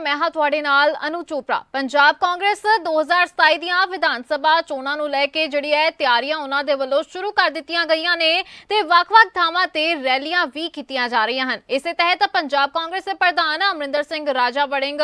ਮੈਂ ਹਾਂ ਤੁਹਾਡੇ ਨਾਲ ਅਨੂ ਚੋਪੜਾ। ਪੰਜਾਬ ਕਾਂਗਰਸ 2027 ਦੀਆਂ ਵਿਧਾਨ ਸਭਾ ਚੋਣਾਂ ਨੂੰ ਲੈ ਕੇ ਜਿਹੜੀ ਹੈ ਤਿਆਰੀਆਂ ਉਹਨਾਂ ਦੇ ਵੱਲੋਂ ਸ਼ੁਰੂ ਕਰ ਦਿੱਤੀਆਂ ਗਈਆਂ ਨੇ ਤੇ ਵੱਖ-ਵੱਖ ਥਾਵਾਂ ਤੇ ਰੈਲੀਆਂ ਵੀ ਕੀਤੀਆਂ ਜਾ ਰਹੀਆਂ ਹਨ। ਇਸੇ ਤਹਿਤ ਪੰਜਾਬ ਕਾਂਗਰਸ ਦੇ ਪ੍ਰਧਾਨ ਅਮਰਿੰਦਰ ਸਿੰਘ ਰਾਜਾ ਵੜਿੰਗ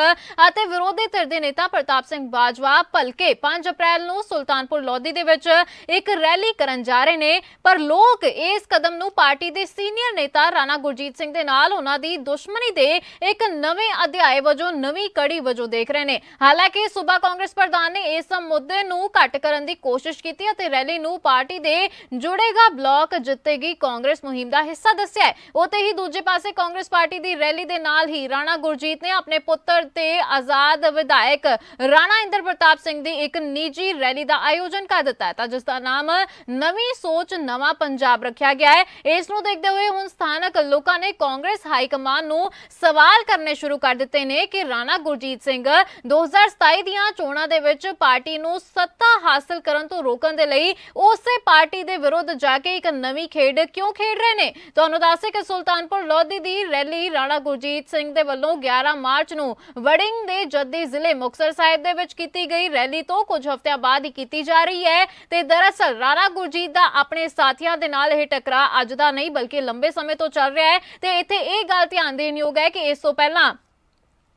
ਅਤੇ ਵਿਰੋਧੀ ਧਿਰ ਦੇ ਨੇਤਾ ਪ੍ਰਤਾਪ ਸਿੰਘ ਬਾਜਵਾ ਭਲਕੇ 5 ਅਪ੍ਰੈਲ ਨੂੰ ਸੁਲਤਾਨਪੁਰ ਲੋਧੀ ਦੇ ਵਿੱਚ ਇੱਕ ਰੈਲੀ ਕਰਨ ਜਾ ਰਹੇ ਨੇ। ਪਰ ਲੋਕ ਇਸ ਕਦਮ ਨੂੰ ਪਾਰਟੀ ਦੇ ਸੀਨੀਅਰ ਨੇਤਾ ਰਾਣਾ ਗੁਰਜੀਤ ਸਿੰਘ ਦੇ ਨਾਲ ਉਹਨਾਂ ਦੀ ਦੁਸ਼ਮਣੀ ਦੇ ਇੱਕ ਨਵੇਂ ਅਧਿਆਏ ਵਜੋਂ ਨਵੀਂ ਕੜੀ ਵਜੋਂ ਦੇਖ ਰਹੇ ਨੇ। ਹਾਲਾਂਕਿ ਸੂਬਾ ਕਾਂਗਰਸ ਪ੍ਰਧਾਨ ਨੇ ਇਸ ਮੁੱਦੇ ਨੂੰ ਘੱਟ ਕਰਨ ਦੀ ਕੋਸ਼ਿਸ਼ ਕੀਤੀ ਅਤੇ ਰੈਲੀ ਨੂੰ ਪਾਰਟੀ ਦੇ ਜੁੜੇਗਾ ਬਲਾਕ ਜਿੱਤੇਗੀ ਕਾਂਗਰਸ ਮੁਹਿੰਮ ਦਾ ਹਿੱਸਾ ਦੱਸਿਆ ਹੈ। ਉਤੇ ਹੀ ਦੂਜੇ ਪਾਸੇ ਕਾਂਗਰਸ ਪਾਰਟੀ ਦੀ ਰੈਲੀ ਦੇ ਨਾਲ ਹੀ ਰਾਣਾ ਗੁਰਜੀਤ ਨੇ ਆਪਣੇ ਪੁੱਤਰ ਤੇ ਆਜ਼ਾਦ ਵਿਧਾਇਕ ਰਾਣਾ ਇੰਦਰ ਪ੍ਰਤਾਪ ਸਿੰਘ ਦੀ ਇੱਕ ਨਿੱਜੀ ਰੈਲੀ ਦਾ ਆਯੋਜਨ ਕਰ ਦਿੱਤਾ ਹੈ ਤਾਂ ਜਿਸ ਦਾ ਨਾਮ ਨਵੀਂ ਸੋਚ, ਨਵਾਂ ਪੰਜਾਬ ਰੱਖਿਆ ਗਿਆ ਹੈ। ਇਸ ਨੂੰ ਦੇਖਦੇ ਹੋਏ ਹੁਣ ਸਥਾਨਕ ਲੋਕਾਂ ਨੇ ਕਾਂਗਰਸ ਹਾਈ ਕਮਾਨ ਨੂੰ ਸਵਾਲ ਕਰਨੇ ਸ਼ੁਰੂ ਕਰ ਦਿੱਤੇ ਨੇ ਕਿ ਰਾਣਾ ਗੁਰਜੀਤ ਸਿੰਘ 2027 ਦੀਆਂ ਚੋਣਾਂ ਦੇ ਵਿੱਚ ਪਾਰਟੀ ਨੂੰ ਸੱਤਾ ਹਾਸਲ ਕਰਨ ਤੋਂ ਰੋਕਣ ਦੇ ਲਈ ਉਸੇ ਪਾਰਟੀ ਦੇ ਵਿਰੁੱਧ ਜਾ ਕੇ ਇੱਕ ਨਵੀਂ ਖੇਡ ਕਿਉਂ ਖੇਡ ਰਹੇ ਨੇ? ਤੁਹਾਨੂੰ ਦੱਸੇ ਕਿ ਸੁਲਤਾਨਪੁਰ ਲੋਧੀ ਦੀ ਰੈਲੀ ਰਾਣਾ ਗੁਰਜੀਤ ਸਿੰਘ ਦੇ ਵੱਲੋਂ 11 ਮਾਰਚ ਨੂੰ ਵੜਿੰਗ ਦੇ ਜੱਦੀ ਜ਼ਿਲ੍ਹੇ ਮੁਕਤਸਰ ਸਾਹਿਬ ਦੇ ਵਿੱਚ ਕੀਤੀ ਗਈ ਰੈਲੀ ਤੋਂ ਕੁਝ ਹਫ਼ਤਿਆਂ ਬਾਅਦ ਹੀ ਕੀਤੀ ਜਾ ਰਹੀ ਹੈ ਤੇ ਦਰਅਸਲ ਰਾਣਾ ਗੁਰਜੀਤ ਦਾ ਆਪਣੇ ਸਾਥੀਆਂ ਦੇ ਨਾਲ ਇਹ ਟਕਰਾ ਅੱਜ ਦਾ ਨਹੀਂ, ਬਲਕਿ ਲੰਬੇ ਸਮੇਂ ਤੋਂ ਚੱਲ ਰਿਹਾ ਹੈ ਤੇ ਇੱਥੇ ਇਹ ਗੱਲ ਧਿਆਨ ਦੇਣ ਯੋਗ ਹੈ ਕਿ ਇਸ ਤੋਂ ਪਹਿਲਾਂ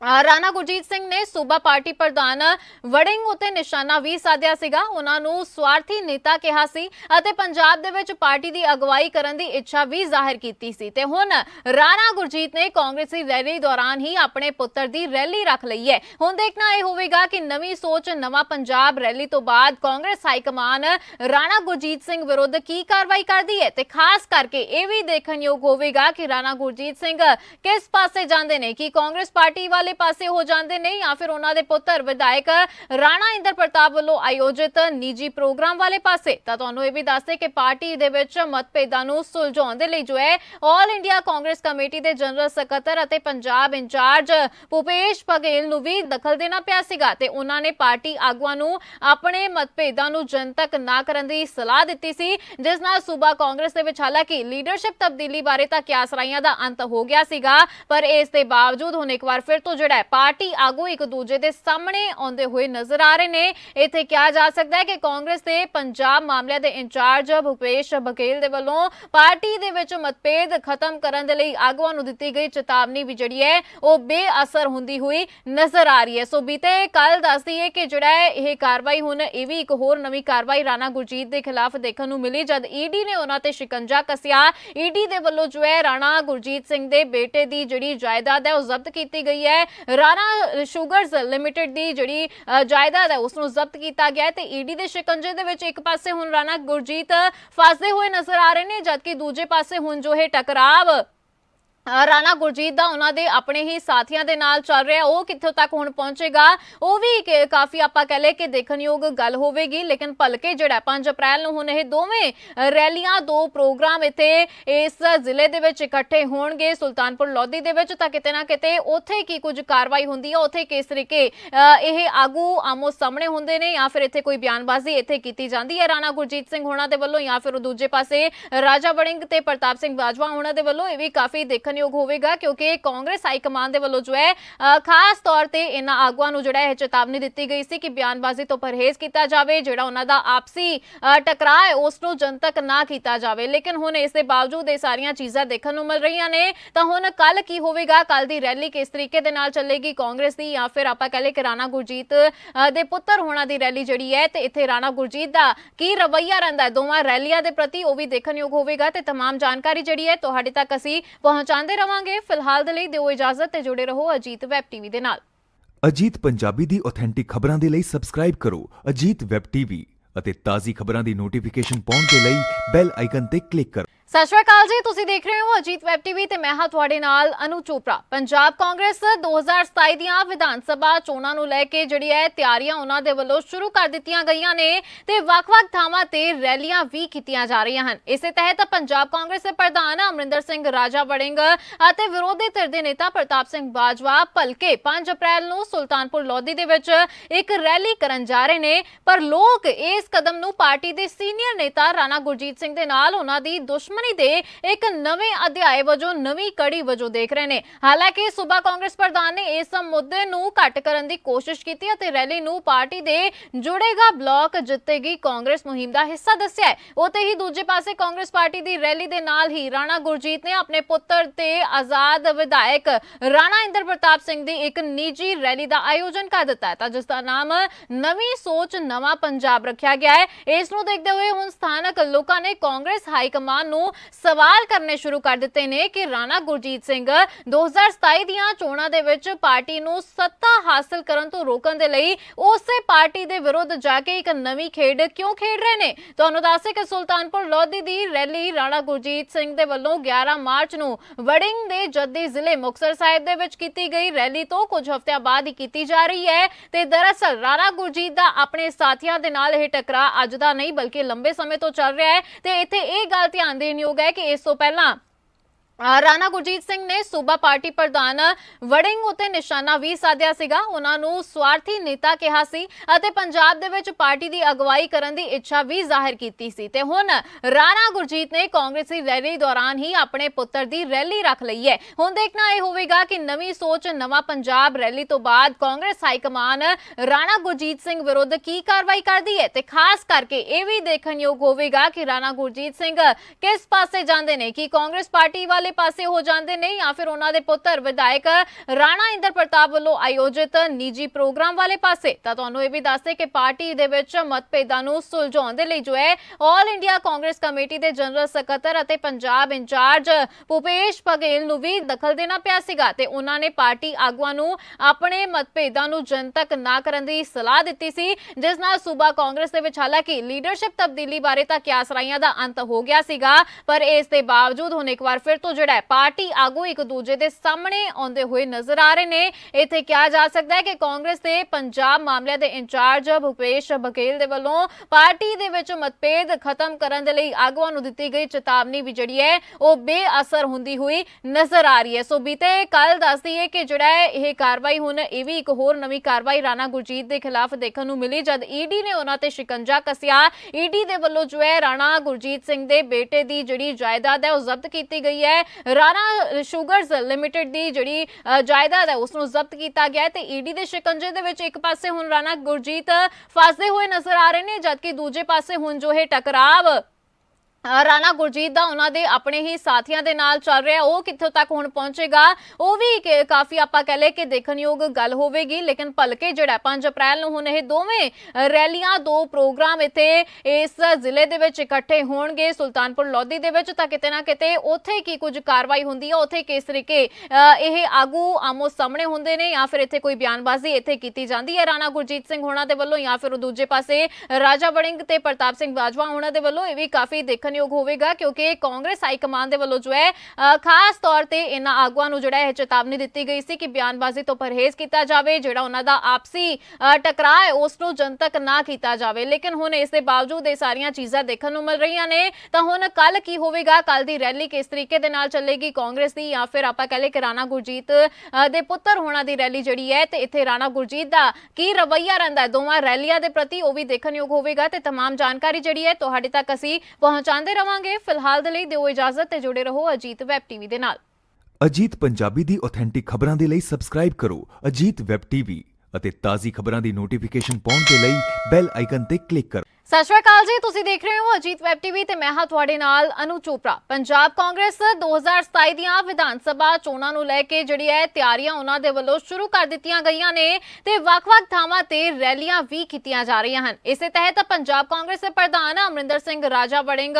ਰਾਣਾ ਗੁਰਜੀਤ ਸਿੰਘ ਨੇ ਸੂਬਾ ਪਾਰਟੀ ਪ੍ਰਧਾਨ ਵੜਿੰਗ ਉਤੇ ਨਿਸ਼ਾਨਾ ਵੀ ਸਾਧਿਆ ਸੀਗਾ। ਉਹਨਾਂ ਨੂੰ ਸਵਾਰਥੀ ਨੇਤਾ ਕਿਹਾ ਸੀ ਅਤੇ ਪੰਜਾਬ ਦੇ ਵਿੱਚ ਪਾਰਟੀ ਦੀ ਅਗਵਾਈ ਕਰਨ ਦੀ ਇੱਛਾ ਵੀ ਜ਼ਾਹਿਰ ਕੀਤੀ ਸੀ। ਤੇ ਹੁਣ ਰਾਣਾ ਗੁਰਜੀਤ ਨੇ ਕਾਂਗਰਸੀ ਰੈਲੀ ਦੌਰਾਨ ਹੀ ਆਪਣੇ ਪੁੱਤਰ ਦੀ ਰੈਲੀ ਰੱਖ ਲਈ ਹੈ। ਹੁਣ ਦੇਖਣਾ ਇਹ ਹੋਵੇਗਾ ਕਿ ਨਵੀਂ ਸੋਚ, ਨਵਾਂ ਪੰਜਾਬ ਰੈਲੀ ਤੋਂ ਬਾਅਦ ਕਾਂਗਰਸ ਹਾਈ ਕਮਾਨ ਰਾਣਾ ਗੁਰਜੀਤ ਸਿੰਘ ਵਿਰੁੱਧ ਕੀ ਕਾਰਵਾਈ ਕਰਦੀ ਹੈ? ਤੇ ਖਾਸ ਕਰਕੇ ਇਹ ਵੀ ਦੇਖਣਯੋਗ ਹੋਵੇਗਾ ਕਿ ਰਾਣਾ ਗੁਰਜੀਤ ਸਿੰਘ ਕਿਸ ਪਾਸੇ ਜਾਂਦੇ ਨੇ, ਕਿ ਕਾਂਗਰਸ ਪਾਰਟੀ ਵਾਲੇ ਪਾਸੇ ਹੋ ਜਾਂਦੇ ਨੇ ਜਾਂ ਫਿਰ ਉਹਨਾਂ ਦੇ ਪੁੱਤਰ ਵਿਧਾਇਕ ਰਾਣਾ ਇੰਦਰ ਪ੍ਰਤਾਪ ਵੱਲੋਂ ਆਯੋਜਿਤ ਨਿੱਜੀ ਪ੍ਰੋਗਰਾਮ ਵਾਲੇ ਪਾਸੇ। ਤਾਂ ਤੁਹਾਨੂੰ ਇਹ ਵੀ ਦੱਸਦੇ ਕਿ ਪਾਰਟੀ ਦੇ ਵਿੱਚ ਮਤਭੇਦਾਂ ਨੂੰ ਸੁਲਝਾਉਣ ਦੇ ਲਈ ਜੋ ਹੈ ਆਲ ਇੰਡੀਆ ਕਾਂਗਰਸ ਕਮੇਟੀ ਦੇ ਜਨਰਲ ਸਕੱਤਰ ਅਤੇ ਪੰਜਾਬ ਇੰਚਾਰਜ ਭੁਪੇਸ਼ ਬਘੇਲ ਨੂੰ ਵੀ ਦਖਲ ਦੇਣਾ ਪਿਆ ਸੀਗਾ ਤੇ ਉਹਨਾਂ ਨੇ ਪਾਰਟੀ ਆਗੂਆਂ ਨੂੰ ਆਪਣੇ ਮਤਭੇਦਾਂ ਨੂੰ ਜਨਤਕ ਨਾ ਕਰਨ ਦੀ ਸਲਾਹ ਦਿੱਤੀ ਸੀ, ਜਿਸ ਨਾਲ ਸੂਬਾ ਕਾਂਗਰਸ ਦੇ ਵਿੱਚ ਹਾਲਾਂਕਿ ਲੀਡਰਸ਼ਿਪ ਤਬਦੀਲੀ ਬਾਰੇ ਤਾਂ ਕਿਆਸਰਾਈਆਂ ਦਾ ਅੰਤ ਹੋ ਗਿਆ ਸੀਗਾ, ਪਰ ਇਸ ਦੇ ਬਾਵਜੂਦ ਹੁਣ ਇੱਕ ਵਾਰ ਫਿਰ ਤੋਂ ਜਿਹੜਾ ਹੈ, ਪਾਰਟੀ ਆਗੂ ਇੱਕ ਦੂਜੇ ਦੇ ਸਾਹਮਣੇ ਆਉਂਦੇ ਹੋਏ ਨਜ਼ਰ ਆ ਰਹੇ ਨੇ। ਇੱਥੇ ਕਿਹਾ ਜਾ ਸਕਦਾ ਹੈ ਕਿ ਕਾਂਗਰਸ ਦੇ ਪੰਜਾਬ ਮਾਮਲਿਆਂ ਦੇ ਇੰਚਾਰਜ ਭੁਪੇਸ਼ ਬਘੇਲ ਦੇ ਵੱਲੋਂ ਪਾਰਟੀ ਦੇ ਵਿੱਚ ਮਤਭੇਦ ਖਤਮ ਕਰਨ ਦੇ ਲਈ ਆਗੂਆਂ ਨੂੰ ਦਿੱਤੀ ਗਈ ਚੇਤਾਵਨੀ ਵੀ ਜਿਹੜੀ ਹੈ, ਉਹ ਬੇਅਸਰ ਹੁੰਦੀ ਹੋਈ ਨਜ਼ਰ ਆ ਰਹੀ ਹੈ। ਸੋ ਬੀਤੇ ਕੱਲ ਦੱਸਦੀ ਹੈ ਕਿ ਜਿਹੜਾ ਇਹ ਕਾਰਵਾਈ ਹੁਣ ਇਹ ਵੀ ਇੱਕ ਹੋਰ ਨਵੀਂ ਕਾਰਵਾਈ ਰਾਣਾ ਗੁਰਜੀਤ ਦੇ ਖਿਲਾਫ ਦੇਖਣ ਨੂੰ ਮਿਲੀ, ਜਦ ਈਡੀ ਨੇ ਉਹਨਾਂ ਤੇ ਸ਼ਿਕੰਜਾ ਕੱਸਿਆ। ਈਡੀ ਦੇ ਵੱਲੋਂ ਜੋ ਹੈ, ਰਾਣਾ ਗੁਰਜੀਤ ਸਿੰਘ ਦੇ ਬੇਟੇ ਦੀ ਜਿਹੜੀ ਜਾਇਦਾਦ ਹੈ, ਉਹ ਜ਼ਬਤ ਕੀਤੀ ਗਈ ਹੈ। ਰਾਣਾ ਸ਼ੂਗਰਜ਼ ਲਿਮਟਿਡ ਦੀ ਜਿਹੜੀ ਜਾਇਦਾਦ ਹੈ ਉਸ ਨੂੰ ਜ਼ਬਤ ਕੀਤਾ ਗਿਆ ਹੈ ਤੇ ਈਡੀ ਦੇ ਸ਼ਿਕੰਜੇ ਦੇ ਵਿੱਚ ਇੱਕ ਪਾਸੇ ਹੁਣ ਰਾਣਾ ਗੁਰਜੀਤ ਫਸਦੇ ਹੋਏ ਨਜ਼ਰ ਆ ਰਹੇ ਨੇ, ਜਦਕਿ ਦੂਜੇ ਪਾਸੇ ਹੁਣ ਜੋ ਇਹ ਟਕਰਾਵ ਰਾਣਾ ਗੁਰਜੀਤ ਦਾ ਉਹਨਾਂ ਦੇ ਆਪਣੇ ਹੀ ਸਾਥੀਆਂ ਦੇ ਨਾਲ ਚੱਲ ਰਿਹਾ। ਉਹ ਕਿੱਥੋਂ ਤੱਕ ਹੁਣ ਪਹੁੰਚੇਗਾ, ਉਹ ਵੀ ਕਾਫੀ ਆਪਾਂ ਕਹ ਲਏ ਕਿ ਦੇਖਣਯੋਗ ਗੱਲ ਹੋਵੇਗੀ, ਲੇਕਿਨ ਭਲਕੇ ਜਿਹੜਾ 5 ਅਪ੍ਰੈਲ ਨੂੰ ਹੁਣ ਇਹ ਦੋਵੇਂ ਰੈਲੀਆਂ, ਦੋ ਪ੍ਰੋਗਰਾਮ ਇੱਥੇ ਇਸ ਜ਼ਿਲ੍ਹੇ ਦੇ ਵਿੱਚ ਇਕੱਠੇ ਹੋਣਗੇ, ਸੁਲਤਾਨਪੁਰ ਲੋਧੀ ਦੇ ਵਿੱਚ। ਤਾਂ ਕਿਤੇ ਨਾ ਕਿਤੇ ਉੱਥੇ ਕੀ ਕੁਝ ਕਾਰਵਾਈ ਹੁੰਦੀ ਹੈ ਉੱਥੇ ਕਿਸ ਤਰੀਕੇ ਇਹ ਆਗੂ ਆਮੋ ਸਾਹਮਣੇ ਹੁੰਦੇ ਨੇ ਜਾਂ ਫਿਰ ਇੱਥੇ ਕੋਈ ਬਿਆਨਬਾਜ਼ੀ ਇੱਥੇ ਕੀਤੀ ਜਾਂਦੀ ਹੈ ਰਾਣਾ ਗੁਰਜੀਤ ਸਿੰਘ ਹੋਣਾ ਦੇ ਵੱਲੋਂ ਜਾਂ ਫਿਰ ਉਹ ਦੂਜੇ ਪਾਸੇ ਰਾਜਾ ਵੜਿੰਗ ਤੇ ਪ੍ਰਤਾਪ ਸਿੰਘ ਬਾਜਵਾ ਹੋਣਾ ਦੇ ਵੱਲੋਂ, ਇਹ ਵੀ ਕਾਫੀ ਦੇਖਣ ਦੇਖਣਯੋਗ ਹੋਵੇਗਾ ਕਿਉਂਕਿ ਕਾਂਗਰਸ ਹਾਈ ਕਮਾਨ ਦੇ ਵੱਲੋਂ ਜੋ ਹੈ ਅ, ਖਾਸ ਤੌਰ ਤੇ ਇਹਨਾਂ ਆਗੂਆਂ ਨੂੰ ਜਿਹੜਾ ਇਹ ਚੇਤਾਵਨੀ ਦਿੱਤੀ ਗਈ ਸੀ ਕਿ ਬਿਆਨਬਾਜ਼ੀ ਤੋਂ ਪਰਹੇਜ਼ ਕੀਤਾ ਜਾਵੇ ਜਿਹੜਾ ਉਹਨਾਂ ਦਾ ਆਪਸੀ ਅ, ਟਕਰਾਅ ਹੈ ਉਸ ਨੂੰ ਜਨਤਕ ਨਾ ਕੀਤਾ ਜਾਵੇ ਲੇਕਿਨ ਹੁਣ ਇਸ ਦੇ ਬਾਵਜੂਦ ਇਹ ਸਾਰੀਆਂ ਚੀਜ਼ਾਂ ਦੇਖਣ ਨੂੰ ਮਿਲ ਰਹੀਆਂ ਨੇ ਤਾਂ ਹੁਣ ਕੱਲ ਕੀ ਹੋਵੇਗਾ ਕੱਲ ਦੀ ਰੈਲੀ ਕਿਸ ਤਰੀਕੇ ਦੇ ਨਾਲ ਚੱਲੇਗੀ ਕਾਂਗਰਸ ਦੀ ਜਾਂ ਫਿਰ ਆਪਾਂ ਕਹ ਲਏ ਕਿ ਰਾਣਾ ਗੁਰਜੀਤ ਅ, ਦੇ ਪੁੱਤਰ ਹੋਣਾ ਦੀ ਰੈਲੀ ਜਿਹੜੀ ਹੈ ਤੇ ਇੱਥੇ ਰਾਣਾ ਗੁਰਜੀਤ ਦਾ ਕੀ ਰਵੱਈਆ ਰਹਿੰਦਾ ਹੈ ਦੋਵਾਂ ਰੈਲੀਆਂ ਦੇ ਪ੍ਰਤੀ ਉਹ ਵੀ ਦੇਖਣਯੋਗ ਹੋਵੇਗਾ ਤੇ तमाम ਜਾਣਕਾਰੀ ਜਿਹੜੀ ਹੈ ਤੁਹਾਡੇ ਤੱਕ ਅਸੀਂ ਪਹੁੰਚਾਉਂਦੇ ਰਵਾਂਗੇ। ਫਿਲਹਾਲ ਦੇ ਲਈ ਦਿਓ ਇਜਾਜ਼ਤ ਤੇ ਜੁੜੇ ਰਹੋ ਅਜੀਤ ਵੈਬ ਟੀਵੀ ਦੇ ਨਾਲ। ਅਜੀਤ ਪੰਜਾਬੀ ਦੀ ਆਥੈਂਟਿਕ ਖਬਰਾਂ ਦੇ ਲਈ ਸਬਸਕ੍ਰਾਈਬ ਕਰੋ ਅਜੀਤ ਵੈਬ ਟੀਵੀ ਅਤੇ ਤਾਜ਼ੀ ਖਬਰਾਂ ਦੀ ਨੋਟੀਫਿਕੇਸ਼ਨ ਪਾਉਣ ਦੇ ਲਈ ਬੈਲ ਆਈਕਨ ਤੇ ਕਲਿੱਕ ਕਰੋ। ਸਤਿ ਸ਼੍ਰੀ ਅਕਾਲ ਜੀ, ਤੁਸੀਂ ਦੇਖ ਰਹੇ ਹੋ ਅਜੀਤ ਵੈਬ ਟੀਵੀ ਤੇ ਮੈਂ ਹਾਂ ਤੁਹਾਡੇ ਨਾਲ ਅਨੂ ਚੋਪੜਾ। ਪੰਜਾਬ ਕਾਂਗਰਸ 2027 ਦੀਆਂ ਵਿਧਾਨ ਸਭਾ ਚੋਣਾਂ ਨੂੰ ਲੈ ਕੇ ਜਿਹੜੀ ਹੈ ਤਿਆਰੀਆਂ ਉਹਨਾਂ ਦੇ ਵੱਲੋਂ ਸ਼ੁਰੂ ਕਰ ਦਿੱਤੀਆਂ ਗਈਆਂ ਨੇ ਤੇ ਵੱਖ-ਵੱਖ ਥਾਵਾਂ ਤੇ ਰੈਲੀਆਂ ਵੀ ਕੀਤੀਆਂ ਜਾ ਰਹੀਆਂ ਹਨ। ਇਸੇ ਤਹਿਤ ਪੰਜਾਬ ਕਾਂਗਰਸ ਦੇ ਪ੍ਰਧਾਨ ਅਮਰਿੰਦਰ ਸਿੰਘ ਰਾਜਾ ਵੜਿੰਗ ਅਤੇ ਵਿਰੋਧੀ ਧਿਰ ਦੇ ਨੇਤਾ ਪ੍ਰਤਾਪ ਸਿੰਘ ਬਾਜਵਾ ਭਲਕੇ 5 ਅਪ੍ਰੈਲ ਨੂੰ ਸੁਲਤਾਨਪੁਰ ਲੋਧੀ ਦੇ ਵਿੱਚ ਇੱਕ ਰੈਲੀ ਕਰਨ ਜਾ ਰਹੇ ਨੇ, ਪਰ ਲੋਕ ਇਸ ਕਦਮ ਨੂੰ ਪਾਰਟੀ ਦੇ ਸੀਨੀਅਰ ਨੇਤਾ ਰਾਣਾ ਗੁਰਜੀਤ ਸਿੰਘ ਦੇ ਨਾਲ ਉਹਨਾਂ ਦੀ ਦੁਸ਼ਮਣ ਦੁਸ਼ਮਣੀ ਦੇ ਇੱਕ ਨਵੇਂ ਅਧਿਆਏ ਵਜੋਂ ਨਵੀਂ ਕੜੀ ਵਜੋਂ ਦੇਖ ਰਹੇ ਨੇ। ਹਾਲਾਂਕਿ ਸੂਬਾ ਕਾਂਗਰਸ ਪ੍ਰਧਾਨ ਨੇ ਇਸ ਮੁੱਦੇ ਨੂੰ ਘੱਟ ਕਰਨ ਦੀ ਕੋਸ਼ਿਸ਼ ਕੀਤੀ ਅਤੇ ਰੈਲੀ ਨੂੰ ਪਾਰਟੀ ਦੇ ਜੁੜੇਗਾ ਬਲਾਕ ਜਿੱਤੇਗੀ ਕਾਂਗਰਸ ਮੁਹਿੰਮ ਦਾ ਹਿੱਸਾ ਦੱਸਿਆ ਉਤੇ ਹੀ ਦੂਜੇ ਪਾਸੇ ਕਾਂਗਰਸ ਪਾਰਟੀ ਦੀ ਰੈਲੀ ਦੇ ਨਾਲ ਹੀ ਰਾਣਾ ਗੁਰਜੀਤ ਨੇ ਆਪਣੇ ਪੁੱਤਰ ਤੇ ਆਜ਼ਾਦ ਵਿਧਾਇਕ ਰਾਣਾ ਇੰਦਰ ਪ੍ਰਤਾਪ ਸਿੰਘ ਦੀ ਇੱਕ ਨਿੱਜੀ ਰੈਲੀ ਦਾ ਆਯੋਜਨ ਕਰ ਦਿੱਤਾ ਹੈ ਤਾਂ ਜਿਸ ਦਾ ਨਾਮ ਨਵੀਂ ਸੋਚ, ਨਵਾਂ ਪੰਜਾਬ ਰੱਖਿਆ ਗਿਆ ਹੈ। ਇਸ ਨੂੰ ਦੇਖਦੇ ਹੋਏ ਹੁਣ ਸਥਾਨਕ ਲੋਕਾਂ ਨੇ ਕਾਂਗਰਸ ਹਾਈ ਕਮਾਨ ਨੂੰ ਸਵਾਲ ਕਰਨੇ ਸ਼ੁਰੂ ਕਰ ਦਿੱਤੇ ਨੇ ਕਿ ਰਾਣਾ ਗੁਰਜੀਤ ਸਿੰਘ 2027 ਦੀਆਂ ਚੋਣਾਂ ਦੇ ਵਿੱਚ ਪਾਰਟੀ ਨੂੰ ਸੱਤਾ ਹਾਸਲ ਕਰਨ ਤੋਂ ਰੋਕਣ ਦੇ ਲਈ ਉਸੇ ਪਾਰਟੀ ਦੇ ਵਿਰੁੱਧ ਜਾ ਕੇ ਇੱਕ ਨਵੀਂ ਖੇਡ ਕਿਉਂ ਖੇਡ ਰਹੇ ਨੇ? ਤੁਹਾਨੂੰ ਦੱਸੇ ਕਿ ਸੁਲਤਾਨਪੁਰ ਲੋਧੀ ਦੀ ਰੈਲੀ ਰਾਣਾ ਗੁਰਜੀਤ ਸਿੰਘ ਦੇ ਵੱਲੋਂ 11 ਮਾਰਚ ਨੂੰ ਵੜਿੰਗ ਦੇ ਜੱਦੀ ਜ਼ਿਲ੍ਹੇ ਮੁਕਤਸਰ ਸਾਹਿਬ ਦੇ ਵਿੱਚ ਕੀਤੀ ਗਈ। ਰੈਲੀ ਤੋਂ ਕੁਝ ਹਫ਼ਤਿਆਂ ਬਾਅਦ ਹੀ ਕੀਤੀ ਜਾ ਰਹੀ ਹੈ ਤੇ ਦਰਅਸਲ ਰਾਣਾ ਗੁਰਜੀਤ ਦਾ ਆਪਣੇ ਸਾਥੀਆਂ ਦੇ ਨਾਲ ਇਹ ਟਕਰਾ ਅੱਜ ਦਾ ਨਹੀਂ, ਬਲਕਿ ਲੰਬੇ ਸਮੇਂ ਤੋਂ ਚੱਲ ਰਿਹਾ ਹੈ ਤੇ ਇੱਥੇ ਇਹ ਗੱਲ ਧਿਆਨ ਦੇਣ ਯੋਗ ਹੈ ਕਿ ਇਸ ਤੋਂ ਪਹਿਲਾਂ ਰਾਣਾ ਗੁਰਜੀਤ ਸਿੰਘ ਨੇ ਸੂਬਾ ਪਾਰਟੀ ਪ੍ਰਧਾਨ ਵੜਿੰਗ ਉਤੇ ਨਿਸ਼ਾਨਾ ਵੀ ਸਾਧਿਆ ਸੀਗਾ। ਉਹਨਾਂ ਨੂੰ ਸਵਾਰਥੀ ਨੇਤਾ ਕਿਹਾ ਸੀ ਅਤੇ ਪੰਜਾਬ ਦੇ ਵਿੱਚ ਪਾਰਟੀ ਦੀ ਅਗਵਾਈ ਕਰਨ ਦੀ ਇੱਛਾ ਵੀ ਜ਼ਾਹਿਰ ਕੀਤੀ ਸੀ। ਤੇ ਹੁਣ ਰਾਣਾ ਗੁਰਜੀਤ ਨੇ ਕਾਂਗਰਸੀ ਰੈਲੀ ਦੌਰਾਨ ਹੀ ਆਪਣੇ ਪੁੱਤਰ ਦੀ ਰੈਲੀ ਰੱਖ ਲਈ ਹੈ। ਹੁਣ ਦੇਖਣਾ ਇਹ ਹੋਵੇਗਾ ਕਿ ਨਵੀਂ ਸੋਚ, ਨਵਾਂ ਪੰਜਾਬ ਰੈਲੀ ਤੋਂ ਬਾਅਦ ਕਾਂਗਰਸ ਹਾਈ ਕਮਾਨ ਰਾਣਾ ਗੁਰਜੀਤ ਸਿੰਘ ਵਿਰੁੱਧ ਕੀ ਕਾਰਵਾਈ ਕਰਦੀ ਹੈ? ਤੇ ਖਾਸ ਕਰਕੇ ਇਹ ਵੀ ਦੇਖਣਯੋਗ ਹੋਵੇਗਾ ਕਿ ਰਾਣਾ ਗੁਰਜੀਤ ਸਿੰਘ ਕਿਸ ਪਾਸੇ ਜਾਂਦੇ ਨੇ, ਕਿ ਕਾਂਗਰਸ ਪਾਰਟੀ ਵਾਲੇ ਪਾਸੇ ਹੋ ਜਾਂਦੇ ਨੇ ਜਾਂ ਫਿਰ ਉਹਨਾਂ ਦੇ ਪੁੱਤਰ ਵਿਧਾਇਕ ਰਾਣਾ ਇੰਦਰ ਪ੍ਰਤਾਪ ਵੱਲੋਂ ਆਯੋਜਿਤ ਨਿੱਜੀ ਪ੍ਰੋਗਰਾਮ ਵਾਲੇ ਪਾਸੇ। ਤਾਂ ਤੁਹਾਨੂੰ ਇਹ ਵੀ ਦੱਸਦੇ ਕਿ ਪਾਰਟੀ ਦੇ ਵਿੱਚ ਮਤਭੇਦਾਂ ਨੂੰ ਸੁਲਝਾਉਣ ਦੇ ਲਈ ਜੋ ਹੈ ਆਲ ਇੰਡੀਆ ਕਾਂਗਰਸ ਕਮੇਟੀ ਦੇ ਜਨਰਲ ਸਕੱਤਰ ਅਤੇ ਪੰਜਾਬ ਇੰਚਾਰਜ ਭੁਪੇਸ਼ ਬਘੇਲ ਨੂੰ ਵੀ ਦਖਲ ਦੇਣਾ ਪਿਆ ਸੀਗਾ ਤੇ ਉਹਨਾਂ ਨੇ ਪਾਰਟੀ ਆਗੂਆਂ ਨੂੰ ਆਪਣੇ ਮਤਭੇਦਾਂ ਨੂੰ ਜਨਤਕ ਨਾ ਕਰਨ ਦੀ ਸਲਾਹ ਦਿੱਤੀ ਸੀ, ਜਿਸ ਨਾਲ ਸੂਬਾ ਕਾਂਗਰਸ ਦੇ ਵਿੱਚ ਹਾਲਾਂਕਿ ਲੀਡਰਸ਼ਿਪ ਤਬਦੀਲੀ ਬਾਰੇ ਤਾਂ ਕਿਆਸਰਾਈਆਂ ਦਾ ਅੰਤ ਹੋ ਗਿਆ ਸੀਗਾ, ਪਰ ਇਸ ਦੇ ਬਾਵਜੂਦ ਹੁਣ ਇੱਕ ਵਾਰ ਫਿਰ ਤੋਂ ਜਿਹੜਾ ਹੈ, ਪਾਰਟੀ ਆਗੂ ਇੱਕ ਦੂਜੇ ਦੇ ਸਾਹਮਣੇ ਆਉਂਦੇ ਹੋਏ ਨਜ਼ਰ ਆ ਰਹੇ ਨੇ। ਇੱਥੇ ਕਿਹਾ ਜਾ ਸਕਦਾ ਹੈ ਕਿ ਕਾਂਗਰਸ ਦੇ ਪੰਜਾਬ ਮਾਮਲਿਆਂ ਦੇ ਇੰਚਾਰਜ ਭੁਪੇਸ਼ ਬਘੇਲ ਦੇ ਵੱਲੋਂ ਪਾਰਟੀ ਦੇ ਵਿੱਚ ਮਤਭੇਦ ਖਤਮ ਕਰਨ ਦੇ ਲਈ ਆਗੂਆਂ ਨੂੰ ਦਿੱਤੀ ਗਈ ਚੇਤਾਵਨੀ ਵੀ ਜਿਹੜੀ ਹੈ, ਉਹ ਬੇਅਸਰ ਹੁੰਦੀ ਹੋਈ ਨਜ਼ਰ ਆ ਰਹੀ ਹੈ। ਸੋ ਬੀਤੇ ਕੱਲ ਦੱਸਦੀ ਹੈ ਕਿ ਜਿਹੜਾ ਇਹ ਕਾਰਵਾਈ ਹੁਣ ਇਹ ਵੀ ਇੱਕ ਹੋਰ ਨਵੀਂ ਕਾਰਵਾਈ ਰਾਣਾ ਗੁਰਜੀਤ ਦੇ ਖਿਲਾਫ ਦੇਖਣ ਨੂੰ ਮਿਲੀ, ਜਦ ਈਡੀ ਨੇ ਉਹਨਾਂ ਤੇ ਸ਼ਿਕੰਜਾ ਕੱਸਿਆ। ਈਡੀ ਦੇ ਵੱਲੋਂ ਜੋ ਹੈ, ਰਾਣਾ ਗੁਰਜੀਤ ਸਿੰਘ ਦੇ ਬੇਟੇ ਦੀ ਜਿਹੜੀ ਜਾਇਦਾਦ ਹੈ, ਉਹ ਜ਼ਬਤ ਕੀਤੀ ਗਈ ਹੈ। ਰਾਣਾ ਸ਼ੂਗਰਜ਼ ਲਿਮਟਿਡ ਦੀ ਜਿਹੜੀ ਜਾਇਦਾਦ ਹੈ ਉਸ ਨੂੰ ਜ਼ਬਤ ਕੀਤਾ ਗਿਆ ਹੈ ਤੇ ਈਡੀ ਦੇ ਸ਼ਿਕੰਜੇ ਦੇ ਵਿੱਚ ਇੱਕ ਪਾਸੇ ਹੁਣ ਰਾਣਾ ਗੁਰਜੀਤ ਫਸਦੇ ਹੋਏ ਨਜ਼ਰ ਆ ਰਹੇ ਨੇ, ਜਦਕਿ ਦੂਜੇ ਪਾਸੇ ਹੁਣ ਜੋ ਇਹ ਟਕਰਾਵ ਰਾਣਾ ਗੁਰਜੀਤ ਦਾ ਉਹਨਾਂ ਦੇ ਆਪਣੇ ਹੀ ਸਾਥੀਆਂ ਦੇ ਨਾਲ ਚੱਲ ਰਿਹਾ। ਉਹ ਕਿੱਥੋਂ ਤੱਕ ਹੁਣ ਪਹੁੰਚੇਗਾ ਉਹ ਵੀ ਕਾਫੀ ਆਪਾਂ ਕਹ ਲਏ ਕਿ ਦੇਖਣਯੋਗ ਗੱਲ ਹੋਵੇਗੀ। ਲੇਕਿਨ ਭਲਕੇ ਜਿਹੜਾ 5 ਅਪ੍ਰੈਲ ਨੂੰ ਹੁਣ ਇਹ ਦੋਵੇਂ ਰੈਲੀਆਂ ਦੋ ਪ੍ਰੋਗਰਾਮ ਇੱਥੇ ਇਸ ਜ਼ਿਲ੍ਹੇ ਦੇ ਵਿੱਚ ਇਕੱਠੇ ਹੋਣਗੇ ਸੁਲਤਾਨਪੁਰ ਲੋਧੀ ਦੇ ਵਿੱਚ। ਤਾਂ ਕਿਤੇ ਨਾ ਕਿਤੇ ਉੱਥੇ ਕੀ ਕੁਝ ਕਾਰਵਾਈ ਹੁੰਦੀ ਹੈ ਉੱਥੇ ਕਿਸ ਤਰੀਕੇ ਅ, ਇਹ ਆਗੂ ਆਮੋ ਸਾਹਮਣੇ ਹੁੰਦੇ ਨੇ ਜਾਂ ਫਿਰ ਇੱਥੇ ਕੋਈ ਬਿਆਨਬਾਜ਼ੀ ਇੱਥੇ ਕੀਤੀ ਜਾਂਦੀ ਹੈ ਰਾਣਾ ਗੁਰਜੀਤ ਸਿੰਘ ਹੋਣਾ ਦੇ ਵੱਲੋਂ ਜਾਂ ਫਿਰ ਉਹ ਦੂਜੇ ਪਾਸੇ ਰਾਜਾ ਵੜਿੰਗ ਤੇ ਪ੍ਰਤਾਪ ਸਿੰਘ ਬਾਜਵਾ ਹੋਣਾ ਦੇ ਵੱਲੋਂ ਇਹ ਵੀ ਕਾਫੀ ਦੇਖਣਯੋਗ ਹੋਵੇਗਾ ਕਿਉਂਕਿ ਕਾਂਗਰਸ ਹਾਈ ਕਮਾਨ ਦੇ ਵੱਲੋਂ ਜੋ ਹੈ ਅ, ਖਾਸ ਤੌਰ ਤੇ ਇਹਨਾਂ ਆਗੂਆਂ ਨੂੰ ਜਿਹੜਾ ਇਹ ਚੇਤਾਵਨੀ ਦਿੱਤੀ ਗਈ ਸੀ ਕਿ ਬਿਆਨਬਾਜ਼ੀ ਤੋਂ ਪਰਹੇਜ਼ ਕੀਤਾ ਜਾਵੇ ਜਿਹੜਾ ਉਹਨਾਂ ਦਾ ਆਪਸੀ ਅ, ਟਕਰਾਅ ਹੈ ਉਸ ਨੂੰ ਜਨਤਕ ਨਾ ਕੀਤਾ ਜਾਵੇ ਲੇਕਿਨ ਹੁਣ ਇਸ ਦੇ ਬਾਵਜੂਦ ਇਹ ਸਾਰੀਆਂ ਚੀਜ਼ਾਂ ਦੇਖਣ ਨੂੰ ਮਿਲ ਰਹੀਆਂ ਨੇ ਤਾਂ ਹੁਣ ਕੱਲ ਕੀ ਹੋਵੇਗਾ ਕੱਲ ਦੀ ਰੈਲੀ ਕਿਸ ਤਰੀਕੇ ਦੇ ਨਾਲ ਚੱਲੇਗੀ ਕਾਂਗਰਸ ਦੀ ਜਾਂ ਫਿਰ ਆਪਾਂ ਕਹ ਲਏ ਕਿ ਰਾਣਾ ਗੁਰਜੀਤ ਅ, ਦੇ ਪੁੱਤਰ ਹੋਣਾ ਦੀ ਰੈਲੀ ਜਿਹੜੀ ਹੈ ਤੇ ਇੱਥੇ ਰਾਣਾ ਗੁਰਜੀਤ ਦਾ ਕੀ ਰਵੱਈਆ ਰਹਿੰਦਾ ਹੈ ਦੋਵਾਂ ਰੈਲੀਆਂ ਦੇ ਪ੍ਰਤੀ ਉਹ ਵੀ ਦੇਖਣਯੋਗ ਹੋਵੇਗਾ ਤੇ तमाम ਜਾਣਕਾਰੀ ਜਿਹੜੀ ਹੈ ਤੁਹਾਡੇ ਤੱਕ ਅਸੀਂ ਪਹੁੰਚਾਉਂਦੇ ਰਵਾਂਗੇ। ਫਿਲਹਾਲ ਦੇ ਲਈ ਦਿਓ ਇਜਾਜ਼ਤ ਤੇ ਜੁੜੇ ਰਹੋ ਅਜੀਤ ਵੈਬ ਟੀਵੀ ਦੇ ਨਾਲ। ਅਜੀਤ ਪੰਜਾਬੀ ਦੀ ਆਥੈਂਟਿਕ ਖਬਰਾਂ ਦੇ ਲਈ ਸਬਸਕ੍ਰਾਈਬ ਕਰੋ ਅਜੀਤ ਵੈਬ ਟੀਵੀ ਅਤੇ ਤਾਜ਼ੀ ਖਬਰਾਂ ਦੀ ਨੋਟੀਫਿਕੇਸ਼ਨ ਪਾਉਣ ਦੇ ਲਈ ਬੈਲ ਆਈਕਨ ਤੇ ਕਲਿੱਕ ਕਰੋ। ਸਤਿ ਸ਼੍ਰੀ ਅਕਾਲ ਜੀ, ਤੁਸੀਂ ਦੇਖ ਰਹੇ ਹੋ ਅਜੀਤ ਵੈਬ ਟੀਵੀ ਤੇ ਮੈਂ ਹਾਂ ਤੁਹਾਡੇ ਨਾਲ ਅਨੂ ਚੋਪੜਾ। ਪੰਜਾਬ ਕਾਂਗਰਸ 2027 ਦੀਆਂ ਵਿਧਾਨ ਸਭਾ ਚੋਣਾਂ ਨੂੰ ਲੈ ਕੇ ਜਿਹੜੀ ਹੈ ਤਿਆਰੀਆਂ ਉਹਨਾਂ ਦੇ ਵੱਲੋਂ ਸ਼ੁਰੂ ਕਰ ਦਿੱਤੀਆਂ ਗਈਆਂ ਨੇ ਤੇ ਵੱਖ-ਵੱਖ ਥਾਵਾਂ ਤੇ ਰੈਲੀਆਂ ਵੀ ਕੀਤੀਆਂ ਜਾ ਰਹੀਆਂ ਹਨ। ਇਸੇ ਤਹਿਤ ਪੰਜਾਬ ਕਾਂਗਰਸ ਦੇ ਪ੍ਰਧਾਨ ਅਮਰਿੰਦਰ ਸਿੰਘ ਰਾਜਾ ਵੜਿੰਗ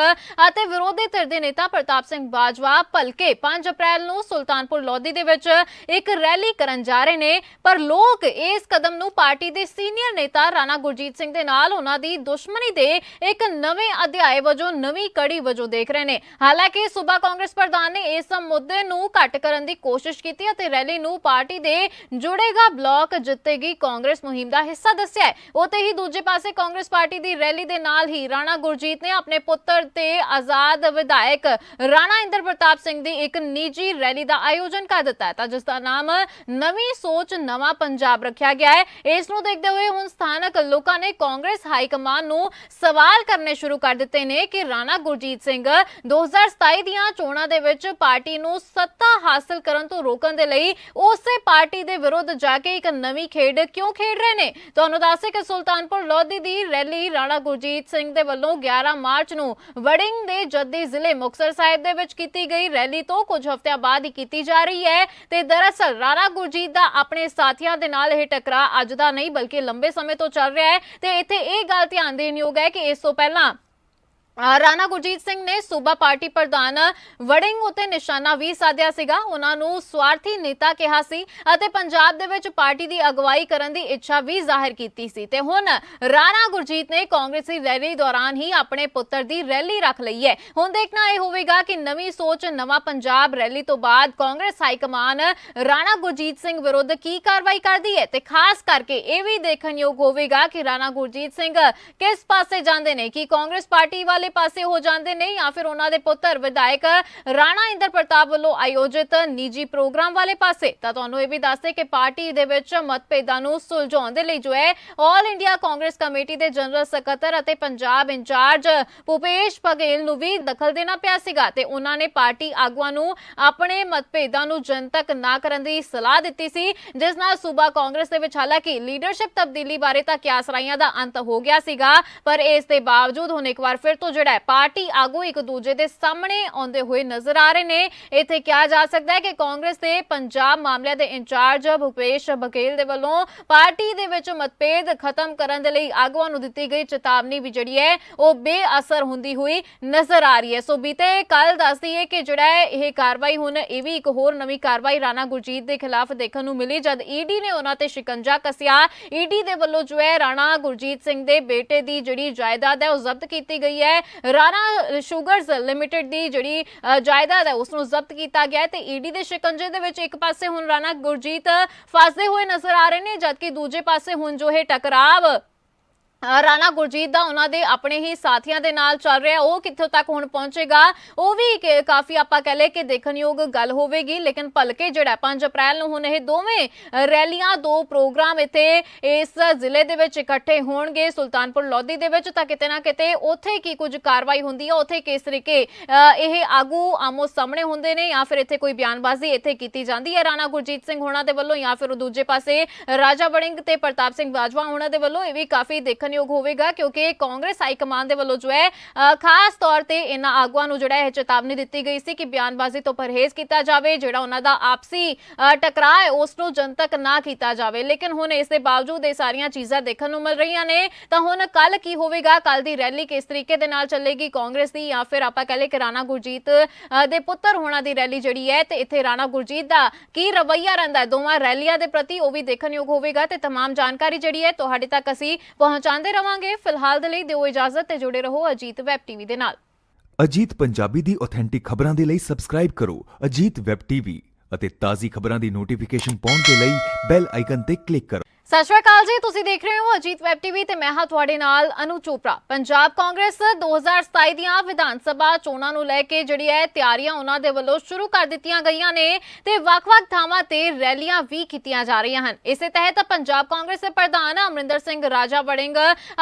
ਅਤੇ ਵਿਰੋਧੀ ਧਿਰ ਦੇ ਨੇਤਾ ਪ੍ਰਤਾਪ ਸਿੰਘ ਬਾਜਵਾ ਭਲਕੇ 5 ਅਪ੍ਰੈਲ ਨੂੰ ਸੁਲਤਾਨਪੁਰ ਲੋਧੀ ਦੇ ਵਿੱਚ ਇੱਕ ਰੈਲੀ ਕਰਨ ਜਾ ਰਹੇ ਨੇ, ਪਰ ਲੋਕ ਇਸ ਕਦਮ ਨੂੰ ਪਾਰਟੀ ਦੇ ਸੀਨੀਅਰ ਨੇਤਾ ਰਾਣਾ ਗੁਰਜੀਤ ਸਿੰਘ ਦੇ ਨਾਲ ਉਹਨਾਂ ਦੀ ਦੁਸ਼ਮਣ ਦੇ ਇੱਕ ਨਵੇਂ ਅਧਿਆਏ ਵਜੋਂ ਨਵੀਂ ਕੜੀ ਵਜੋਂ ਦੇਖ ਰਹੇ ਨੇ। ਹਾਲਾਂਕਿ ਸੂਬਾ ਕਾਂਗਰਸ ਪ੍ਰਧਾਨ ਨੇ ਇਸ ਮੁੱਦੇ ਨੂੰ ਘੱਟ ਕਰਨ ਦੀ ਕੋਸ਼ਿਸ਼ ਕੀਤੀ ਅਤੇ ਰੈਲੀ ਨੂੰ ਪਾਰਟੀ ਦੇ ਜੁੜੇਗਾ ਬਲਾਕ ਜਿੱਤੇਗੀ ਕਾਂਗਰਸ ਮੁਹਿੰਮ ਦਾ ਹਿੱਸਾ ਦੱਸਿਆ ਹੈ। ਉਤੇ ਹੀ ਦੂਜੇ ਪਾਸੇ ਕਾਂਗਰਸ ਪਾਰਟੀ ਦੀ ਰੈਲੀ ਦੇ ਨਾਲ ਹੀ ਰਾਣਾ ਗੁਰਜੀਤ ਨੇ ਆਪਣੇ ਪੁੱਤਰ ਤੇ ਆਜ਼ਾਦ ਵਿਧਾਇਕ ਰਾਣਾ ਇੰਦਰ ਪ੍ਰਤਾਪ ਸਿੰਘ ਦੀ ਇੱਕ ਨਿੱਜੀ ਰੈਲੀ ਦਾ ਆਯੋਜਨ ਕਰ ਦਿੱਤਾ ਹੈ। ਤਾਂ ਜਿਸ ਦਾ ਨਾਮ ਨਵੀਂ ਸੋਚ, ਨਵਾਂ ਪੰਜਾਬ ਰੱਖਿਆ ਗਿਆ ਹੈ। ਇਸ ਨੂੰ ਦੇਖਦੇ ਹੋਏ ਹੁਣ ਸਥਾਨਕ ਲੋਕਾਂ ਨੇ ਕਾਂਗਰਸ ਹਾਈ ਕਮਾਨ ਨੂੰ ਸਵਾਲ ਕਰਨੇ ਸ਼ੁਰੂ ਕਰ ਦਿੱਤੇ ਨੇ ਕਿ ਰਾਣਾ ਗੁਰਜੀਤ ਸਿੰਘ 2027 ਦੀਆਂ ਚੋਣਾਂ ਦੇ ਵਿੱਚ ਪਾਰਟੀ ਨੂੰ ਸੱਤਾ ਹਾਸਲ ਕਰਨ ਤੋਂ ਰੋਕਣ ਦੇ ਲਈ ਉਸੇ ਪਾਰਟੀ ਦੇ ਵਿਰੁੱਧ ਜਾ ਕੇ ਇੱਕ ਨਵੀਂ ਖੇਡ ਕਿਉਂ ਖੇਡ ਰਹੇ ਨੇ? ਤੁਹਾਨੂੰ ਦੱਸੇ ਕਿ ਸੁਲਤਾਨਪੁਰ ਲੋਧੀ ਦੀ ਰੈਲੀ ਰਾਣਾ ਗੁਰਜੀਤ ਸਿੰਘ ਦੇ ਵੱਲੋਂ 11 ਮਾਰਚ ਨੂੰ ਵੜਿੰਗ ਦੇ ਜੱਦੀ ਜ਼ਿਲ੍ਹੇ ਮੁਕਤਸਰ ਸਾਹਿਬ ਦੇ ਵਿੱਚ ਕੀਤੀ ਗਈ। ਰੈਲੀ ਤੋਂ ਕੁਝ ਹਫ਼ਤਿਆਂ ਬਾਅਦ ਹੀ ਕੀਤੀ ਜਾ ਰਹੀ ਹੈ ਤੇ ਦਰਅਸਲ ਰਾਣਾ ਗੁਰਜੀਤ ਦਾ ਆਪਣੇ ਸਾਥੀਆਂ ਦੇ ਨਾਲ ਇਹ ਟਕਰਾ ਅੱਜ ਦਾ ਨਹੀਂ, ਬਲਕਿ ਲੰਬੇ ਸਮੇਂ ਤੋਂ ਚੱਲ ਰਿਹਾ ਹੈ ਤੇ ਇੱਥੇ ਇਹ ਗੱਲ ਧਿਆਨ ਦੇਣੀ ਯੋਗ ਹੈ ਕਿ ਇਸ ਤੋਂ ਪਹਿਲਾਂ ਰਾਣਾ ਗੁਰਜੀਤ ਸਿੰਘ ਨੇ ਸੂਬਾ ਪਾਰਟੀ ਪ੍ਰਧਾਨ ਵੜਿੰਗ ਉਤੇ ਨਿਸ਼ਾਨਾ ਵੀ ਸਾਧਿਆ ਸੀਗਾ। ਉਹਨਾਂ ਨੂੰ ਸਵਾਰਥੀ ਨੇਤਾ ਕਿਹਾ ਸੀ ਅਤੇ ਪੰਜਾਬ ਦੇ ਵਿੱਚ ਪਾਰਟੀ ਦੀ ਅਗਵਾਈ ਕਰਨ ਦੀ ਇੱਛਾ ਵੀ ਜ਼ਾਹਿਰ ਕੀਤੀ ਸੀ। ਤੇ ਹੁਣ ਰਾਣਾ ਗੁਰਜੀਤ ਨੇ ਕਾਂਗਰਸੀ ਰੈਲੀ ਦੌਰਾਨ ਹੀ ਆਪਣੇ ਪੁੱਤਰ ਦੀ ਰੈਲੀ ਰੱਖ ਲਈ ਹੈ। ਹੁਣ ਦੇਖਣਾ ਇਹ ਹੋਵੇਗਾ ਕਿ ਨਵੀਂ ਸੋਚ, ਨਵਾਂ ਪੰਜਾਬ ਰੈਲੀ ਤੋਂ ਬਾਅਦ ਕਾਂਗਰਸ ਹਾਈ ਕਮਾਨ ਰਾਣਾ ਗੁਰਜੀਤ ਸਿੰਘ ਵਿਰੁੱਧ ਕੀ ਕਾਰਵਾਈ ਕਰਦੀ ਹੈ? ਤੇ ਖਾਸ ਕਰਕੇ ਇਹ ਵੀ ਦੇਖਣਯੋਗ ਹੋਵੇਗਾ ਕਿ ਰਾਣਾ ਗੁਰਜੀਤ ਸਿੰਘ ਕਿਸ ਪਾਸੇ ਜਾਂਦੇ ਨੇ, ਕਿ ਕਾਂਗਰਸ ਪਾਰਟੀ ਵਾਲੇ ਪਾਸੇ ਹੋ ਜਾਂਦੇ ਨੇ ਜਾਂ ਫਿਰ ਉਹਨਾਂ ਦੇ ਪੁੱਤਰ ਵਿਧਾਇਕ ਰਾਣਾ ਇੰਦਰ ਪ੍ਰਤਾਪ ਵੱਲੋਂ ਆਯੋਜਿਤ ਨਿੱਜੀ ਪ੍ਰੋਗਰਾਮ ਵਾਲੇ ਪਾਸੇ, ਤਾਂ ਤੁਹਾਨੂੰ ਇਹ ਵੀ ਦੱਸਦੇ ਕਿ ਪਾਰਟੀ ਦੇ ਵਿੱਚ ਮਤਭੇਦਾਂ ਨੂੰ ਸੁਲਝਾਉਣ ਦੇ ਲਈ ਜੋ ਹੈ ਆਲ ਇੰਡੀਆ ਕਾਂਗਰਸ ਕਮੇਟੀ ਦੇ ਜਨਰਲ ਸਕੱਤਰ ਅਤੇ ਪੰਜਾਬ ਇੰਚਾਰਜ ਭੁਪੇਸ਼ ਬਘੇਲ ਨੂੰ ਵੀ ਦਖਲ ਦੇਣਾ ਪਿਆ ਸੀਗਾ ਤੇ ਉਹਨਾਂ ਨੇ ਪਾਰਟੀ ਆਗੂਆਂ ਨੂੰ ਆਪਣੇ ਮਤਭੇਦਾਂ ਨੂੰ ਜਨਤਕ ਨਾ ਕਰਨ ਦੀ ਸਲਾਹ ਦਿੱਤੀ ਸੀ, ਜਿਸ ਨਾਲ ਸੂਬਾ ਕਾਂਗਰਸ ਦੇ ਵਿੱਚ ਹਾਲਾਂਕਿ ਲੀਡਰਸ਼ਿਪ ਤਬਦੀਲੀ ਬਾਰੇ ਤਾਂ ਕਿਆਸਰਾਈਆਂ ਦਾ ਅੰਤ ਹੋ ਗਿਆ ਸੀਗਾ, ਪਰ ਇਸ ਦੇ ਬਾਵਜੂਦ ਹੁਣ ਇੱਕ ਵਾਰ ਫਿਰ ਤੋਂ ਤੋਂ ਜਿਹੜਾ ਹੈ, ਪਾਰਟੀ ਆਗੂ ਇੱਕ ਦੂਜੇ ਦੇ ਸਾਹਮਣੇ ਆਉਂਦੇ ਹੋਏ ਨਜ਼ਰ ਆ ਰਹੇ ਨੇ। ਇੱਥੇ ਕਿਹਾ ਜਾ ਸਕਦਾ ਹੈ ਕਿ ਕਾਂਗਰਸ ਦੇ ਪੰਜਾਬ ਮਾਮਲਿਆਂ ਦੇ ਇੰਚਾਰਜ ਭੁਪੇਸ਼ ਬਘੇਲ ਦੇ ਵੱਲੋਂ ਪਾਰਟੀ ਦੇ ਵਿੱਚ ਮਤਭੇਦ ਖਤਮ ਕਰਨ ਦੇ ਲਈ ਆਗੂਆਂ ਨੂੰ ਦਿੱਤੀ ਗਈ ਚੇਤਾਵਨੀ ਵੀ ਜਿਹੜੀ ਹੈ, ਉਹ ਬੇਅਸਰ ਹੁੰਦੀ ਹੋਈ ਨਜ਼ਰ ਆ ਰਹੀ ਹੈ। ਸੋ ਬੀਤੇ ਕੱਲ ਦੱਸਦੀ ਹੈ ਕਿ ਜਿਹੜਾ ਹੈ, ਇਹ ਕਾਰਵਾਈ ਹੁਣ ਇਹ ਵੀ ਇੱਕ ਹੋਰ ਨਵੀਂ ਕਾਰਵਾਈ ਰਾਣਾ ਗੁਰਜੀਤ ਦੇ ਖਿਲਾਫ ਦੇਖਣ ਨੂੰ ਮਿਲੀ, ਜਦ ਈਡੀ ਨੇ ਉਹਨਾਂ ਤੇ ਸ਼ਿਕੰਜਾ ਕਸਿਆ। ਈਡੀ ਦੇ ਵੱਲੋਂ ਜੋ ਹੈ, ਰਾਣਾ ਗੁਰਜੀਤ ਸਿੰਘ ਦੇ ਬੇਟੇ ਦੀ ਜਿਹੜੀ ਜਾਇਦਾਦ ਹੈ, ਉਹ ਜ਼ਬਤ ਕੀਤੀ ਗਈ ਹੈ। ਰਾਣਾ ਸ਼ੂਗਰਜ਼ ਲਿਮਟਿਡ ਦੀ ਜਿਹੜੀ ਜਾਇਦਾਦ ਹੈ ਉਸ ਨੂੰ ਜ਼ਬਤ ਕੀਤਾ ਗਿਆ ਹੈ ਤੇ ਈਡੀ ਦੇ ਸ਼ਿਕੰਜੇ ਦੇ ਵਿੱਚ ਇੱਕ ਪਾਸੇ ਹੁਣ ਰਾਣਾ ਗੁਰਜੀਤ ਫਸਦੇ ਹੋਏ ਨਜ਼ਰ ਆ ਰਹੇ ਨੇ, ਜਦਕਿ ਦੂਜੇ ਪਾਸੇ ਹੁਣ ਜੋ ਇਹ ਟਕਰਾਵ ਰਾਣਾ ਗੁਰਜੀਤ ਦਾ ਉਹਨਾਂ ਦੇ ਆਪਣੇ ਹੀ ਸਾਥੀਆਂ ਦੇ ਨਾਲ ਚੱਲ ਰਿਹਾ। ਉਹ ਕਿੱਥੋਂ ਤੱਕ ਹੁਣ ਪਹੁੰਚੇਗਾ? ਉਹ ਵੀ ਕਾਫੀ ਆਪਾਂ ਕਹ ਲਏ ਕਿ ਦੇਖਣਯੋਗ ਗੱਲ ਹੋਵੇਗੀ, ਲੇਕਿਨ ਭਲਕੇ ਜਿਹੜਾ 5 ਅਪ੍ਰੈਲ ਨੂੰ ਹੁਣ ਇਹ ਦੋਵੇਂ ਰੈਲੀਆਂ, ਦੋ ਪ੍ਰੋਗਰਾਮ ਇੱਥੇ ਇਸ ਜ਼ਿਲ੍ਹੇ ਦੇ ਵਿੱਚ ਇਕੱਠੇ ਹੋਣਗੇ, ਸੁਲਤਾਨਪੁਰ ਲੋਧੀ ਦੇ ਵਿੱਚ, ਤਾਂ ਕਿਤੇ ਨਾ ਕਿਤੇ ਉੱਥੇ ਕੀ ਕੁਝ ਕਾਰਵਾਈ ਹੁੰਦੀ ਹੈ ਉੱਥੇ ਕਿਸ ਤਰੀਕੇ ਇਹ ਆਗੂ ਆਮੋ ਸਾਹਮਣੇ ਹੁੰਦੇ ਨੇ ਜਾਂ ਫਿਰ ਇੱਥੇ ਕੋਈ ਬਿਆਨਬਾਜ਼ੀ ਇੱਥੇ ਕੀਤੀ ਜਾਂਦੀ ਹੈ ਰਾਣਾ ਗੁਰਜੀਤ ਸਿੰਘ ਹੋਣਾ ਦੇ ਵੱਲੋਂ ਜਾਂ ਫਿਰ ਉਹ ਦੂਜੇ ਪਾਸੇ ਰਾਜਾ ਵੜਿੰਗ ਤੇ ਪ੍ਰਤਾਪ ਸਿੰਘ ਬਾਜਵਾ ਹੋਣਾ ਦੇ ਵੱਲੋਂ? ਇਹ ਵੀ ਕਾਫੀ ਦੇਖਣ ਦੇਖਣਯੋਗ ਹੋਵੇਗਾ ਕਿਉਂਕਿ ਕਾਂਗਰਸ ਹਾਈ ਕਮਾਂਡ ਦੇ ਵੱਲੋਂ ਜੋ ਹੈ ਅ, ਖਾਸ ਤੌਰ ਤੇ ਇਹਨਾਂ ਆਗੂਆਂ ਨੂੰ ਜਿਹੜਾ ਇਹ ਚੇਤਾਵਨੀ ਦਿੱਤੀ ਗਈ ਸੀ ਕਿ ਬਿਆਨਬਾਜ਼ੀ ਤੋਂ ਪਰਹੇਜ਼ ਕੀਤਾ ਜਾਵੇ ਜਿਹੜਾ ਉਹਨਾਂ ਦਾ ਆਪਸੀ ਅ, ਟਕਰਾਅ ਹੈ ਉਸ ਨੂੰ ਜਨਤਕ ਨਾ ਕੀਤਾ ਜਾਵੇ ਲੇਕਿਨ ਹੁਣ ਇਸ ਦੇ ਬਾਵਜੂਦ ਇਹ ਸਾਰੀਆਂ ਚੀਜ਼ਾਂ ਦੇਖਣ ਨੂੰ ਮਿਲ ਰਹੀਆਂ ਨੇ ਤਾਂ ਹੁਣ ਕੱਲ ਕੀ ਹੋਵੇਗਾ ਕੱਲ ਦੀ ਰੈਲੀ ਕਿਸ ਤਰੀਕੇ ਦੇ ਨਾਲ ਚੱਲੇਗੀ ਕਾਂਗਰਸ ਦੀ ਜਾਂ ਫਿਰ ਆਪਾਂ ਕਹ ਲਏ ਕਿ ਰਾਣਾ ਗੁਰਜੀਤ ਅ, ਦੇ ਪੁੱਤਰ ਹੋਣਾ ਦੀ ਰੈਲੀ ਜਿਹੜੀ ਹੈ ਤੇ ਇੱਥੇ ਰਾਣਾ ਗੁਰਜੀਤ ਦਾ ਕੀ ਰਵੱਈਆ ਰਹਿੰਦਾ ਹੈ ਦੋਵਾਂ ਰੈਲੀਆਂ ਦੇ ਪ੍ਰਤੀ ਉਹ ਵੀ ਦੇਖਣਯੋਗ ਹੋਵੇਗਾ ਤੇ तमाम ਜਾਣਕਾਰੀ ਜਿਹੜੀ ਹੈ ਤੁਹਾਡੇ ਤੱਕ ਅਸੀਂ ਪਹੁੰਚਾਉਂਦੇ ਰਵਾਂਗੇ। ਫਿਲਹਾਲ ਦੇ ਲਈ ਦਿਓ ਇਜਾਜ਼ਤ ਤੇ ਜੁੜੇ ਰਹੋ ਅਜੀਤ ਵੈਬ ਟੀਵੀ ਦੇ ਨਾਲ। ਅਜੀਤ ਪੰਜਾਬੀ ਦੀ ਆਥੈਂਟਿਕ ਖਬਰਾਂ ਦੇ ਲਈ ਸਬਸਕ੍ਰਾਈਬ ਕਰੋ ਅਜੀਤ ਵੈਬ ਟੀਵੀ ਅਤੇ ਤਾਜ਼ੀ ਖਬਰਾਂ ਦੀ ਨੋਟੀਫਿਕੇਸ਼ਨ ਪਾਉਣ ਦੇ ਲਈ ਬੈਲ ਆਈਕਨ ਤੇ ਕਲਿੱਕ ਕਰੋ। ਸਤਿ ਸ਼੍ਰੀ ਅਕਾਲ ਜੀ, ਤੁਸੀਂ ਦੇਖ ਰਹੇ ਹੋ ਅਜੀਤ ਵੈਬ ਟੀਵੀ ਤੇ ਮੈਂ ਹਾਂ ਤੁਹਾਡੇ ਨਾਲ ਅਨੂ ਚੋਪੜਾ। ਪੰਜਾਬ ਕਾਂਗਰਸ 2027 ਦੀਆਂ ਵਿਧਾਨ ਸਭਾ ਚੋਣਾਂ ਨੂੰ ਲੈ ਕੇ ਜਿਹੜੀ ਹੈ ਤਿਆਰੀਆਂ ਉਹਨਾਂ ਦੇ ਵੱਲੋਂ ਸ਼ੁਰੂ ਕਰ ਦਿੱਤੀਆਂ ਗਈਆਂ ਨੇ ਤੇ ਵੱਖ-ਵੱਖ ਥਾਵਾਂ ਤੇ ਰੈਲੀਆਂ ਵੀ ਕੀਤੀਆਂ ਜਾ ਰਹੀਆਂ ਹਨ। ਇਸੇ ਤਹਿਤ ਪੰਜਾਬ ਕਾਂਗਰਸ ਦੇ ਪ੍ਰਧਾਨ ਅਮਰਿੰਦਰ ਸਿੰਘ ਰਾਜਾ ਵੜਿੰਗ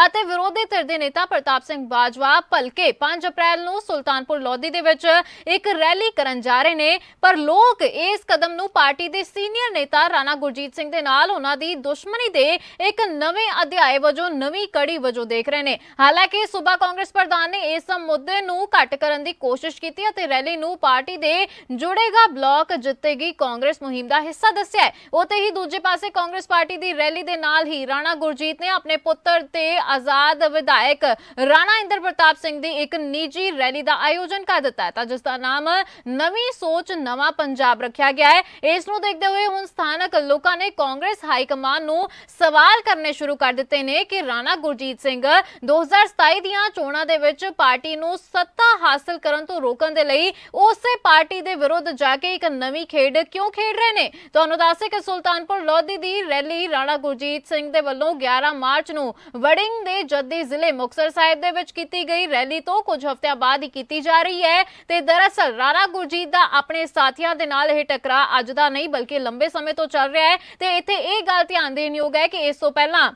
ਅਤੇ ਵਿਰੋਧੀ ਧਿਰ ਦੇ ਨੇਤਾ ਪ੍ਰਤਾਪ ਸਿੰਘ ਬਾਜਵਾ ਭਲਕੇ 5 ਅਪ੍ਰੈਲ ਨੂੰ ਸੁਲਤਾਨਪੁਰ ਲੋਧੀ ਦੇ ਵਿੱਚ ਇੱਕ ਰੈਲੀ ਕਰਨ ਜਾ ਰਹੇ ਨੇ, ਪਰ ਲੋਕ ਇਸ ਕਦਮ ਨੂੰ ਪਾਰਟੀ ਦੇ ਸੀਨੀਅਰ ਨੇਤਾ ਰਾਣਾ ਗੁਰਜੀਤ ਸਿੰਘ ਦੇ ਨਾਲ ਉਹਨਾਂ ਦੀ ਦੁਸ਼ਮਣ ਦੇ ਇੱਕ ਨਵੇਂ ਅਧਿਆਏ ਵਜੋਂ ਨਵੀਂ ਕੜੀ ਵਜੋਂ ਦੇਖ ਰਹੇ ਨੇ। ਹਾਲਾਂਕਿ ਸੂਬਾ ਕਾਂਗਰਸ ਪ੍ਰਧਾਨ ਨੇ ਇਸ ਮੁੱਦੇ ਨੂੰ ਘੱਟ ਕਰਨ ਦੀ ਕੋਸ਼ਿਸ਼ ਕੀਤੀ ਅਤੇ ਰੈਲੀ ਨੂੰ ਪਾਰਟੀ ਦੇ ਜੁੜੇਗਾ ਬਲਾਕ ਜਿੱਤੇਗੀ ਕਾਂਗਰਸ ਮੁਹਿੰਮ ਦਾ ਹਿੱਸਾ ਦੱਸਿਆ ਹੈ। ਉਤੇ ਹੀ ਦੂਜੇ ਪਾਸੇ ਕਾਂਗਰਸ ਪਾਰਟੀ ਦੀ ਰੈਲੀ ਦੇ ਨਾਲ ਹੀ ਰਾਣਾ ਗੁਰਜੀਤ ਨੇ ਆਪਣੇ ਪੁੱਤਰ ਤੇ ਆਜ਼ਾਦ ਵਿਧਾਇਕ ਰਾਣਾ ਇੰਦਰ ਪ੍ਰਤਾਪ ਸਿੰਘ ਦੀ ਇੱਕ ਨਿੱਜੀ ਰੈਲੀ ਦਾ ਆਯੋਜਨ ਕਰ ਦਿੱਤਾ ਹੈ ਤਾਂ ਜਿਸ ਦਾ ਨਾਮ ਨਵੀਂ ਸੋਚ, ਨਵਾਂ ਪੰਜਾਬ ਰੱਖਿਆ ਗਿਆ ਹੈ। ਇਸ ਨੂੰ ਦੇਖਦੇ ਹੋਏ ਹੁਣ ਸਥਾਨਕ ਲੋਕਾਂ ਨੇ ਕਾਂਗਰਸ ਹਾਈ ਕਮਾਨ ਨੂੰ ਸਵਾਲ ਕਰਨੇ ਸ਼ੁਰੂ ਕਰ ਦਿੱਤੇ ਨੇ ਕਿ ਰਾਣਾ ਗੁਰਜੀਤ ਸਿੰਘ 2027 ਦੀਆਂ ਚੋਣਾਂ ਦੇ ਵਿੱਚ ਪਾਰਟੀ ਨੂੰ ਸੱਤਾ ਹਾਸਲ ਕਰਨ ਤੋਂ ਰੋਕਣ ਦੇ ਲਈ ਉਸੇ ਪਾਰਟੀ ਦੇ ਵਿਰੁੱਧ ਜਾ ਕੇ ਇੱਕ ਨਵੀਂ ਖੇਡ ਕਿਉਂ ਖੇਡ ਰਹੇ ਨੇ? ਤੁਹਾਨੂੰ ਦੱਸੇ ਕਿ ਸੁਲਤਾਨਪੁਰ ਲੋਧੀ ਦੀ ਰੈਲੀ ਰਾਣਾ ਗੁਰਜੀਤ ਸਿੰਘ ਦੇ ਵੱਲੋਂ 11 ਮਾਰਚ ਨੂੰ ਵੜਿੰਗ ਦੇ ਜੱਦੀ ਜ਼ਿਲ੍ਹੇ ਮੁਕਤਸਰ ਸਾਹਿਬ ਦੇ ਵਿੱਚ ਕੀਤੀ ਗਈ। ਰੈਲੀ ਤੋਂ ਕੁਝ ਹਫ਼ਤਿਆਂ ਬਾਅਦ ਹੀ ਕੀਤੀ ਜਾ ਰਹੀ ਹੈ ਤੇ ਦਰਅਸਲ ਰਾਣਾ ਗੁਰਜੀਤ ਦਾ ਆਪਣੇ ਸਾਥੀਆਂ ਦੇ ਨਾਲ ਇਹ ਟਕਰਾ ਅੱਜ ਦਾ ਨਹੀਂ, ਬਲਕਿ ਲੰਬੇ ਸਮੇਂ ਤੋਂ ਚੱਲ ਰਿਹਾ ਹੈ ਤੇ ਇੱਥੇ ਇਹ ਗੱਲ ਧਿਆਨ ਦੇ ਯੋਗ ਹੈ ਕਿ ਇਸ ਤੋਂ ਪਹਿਲਾਂ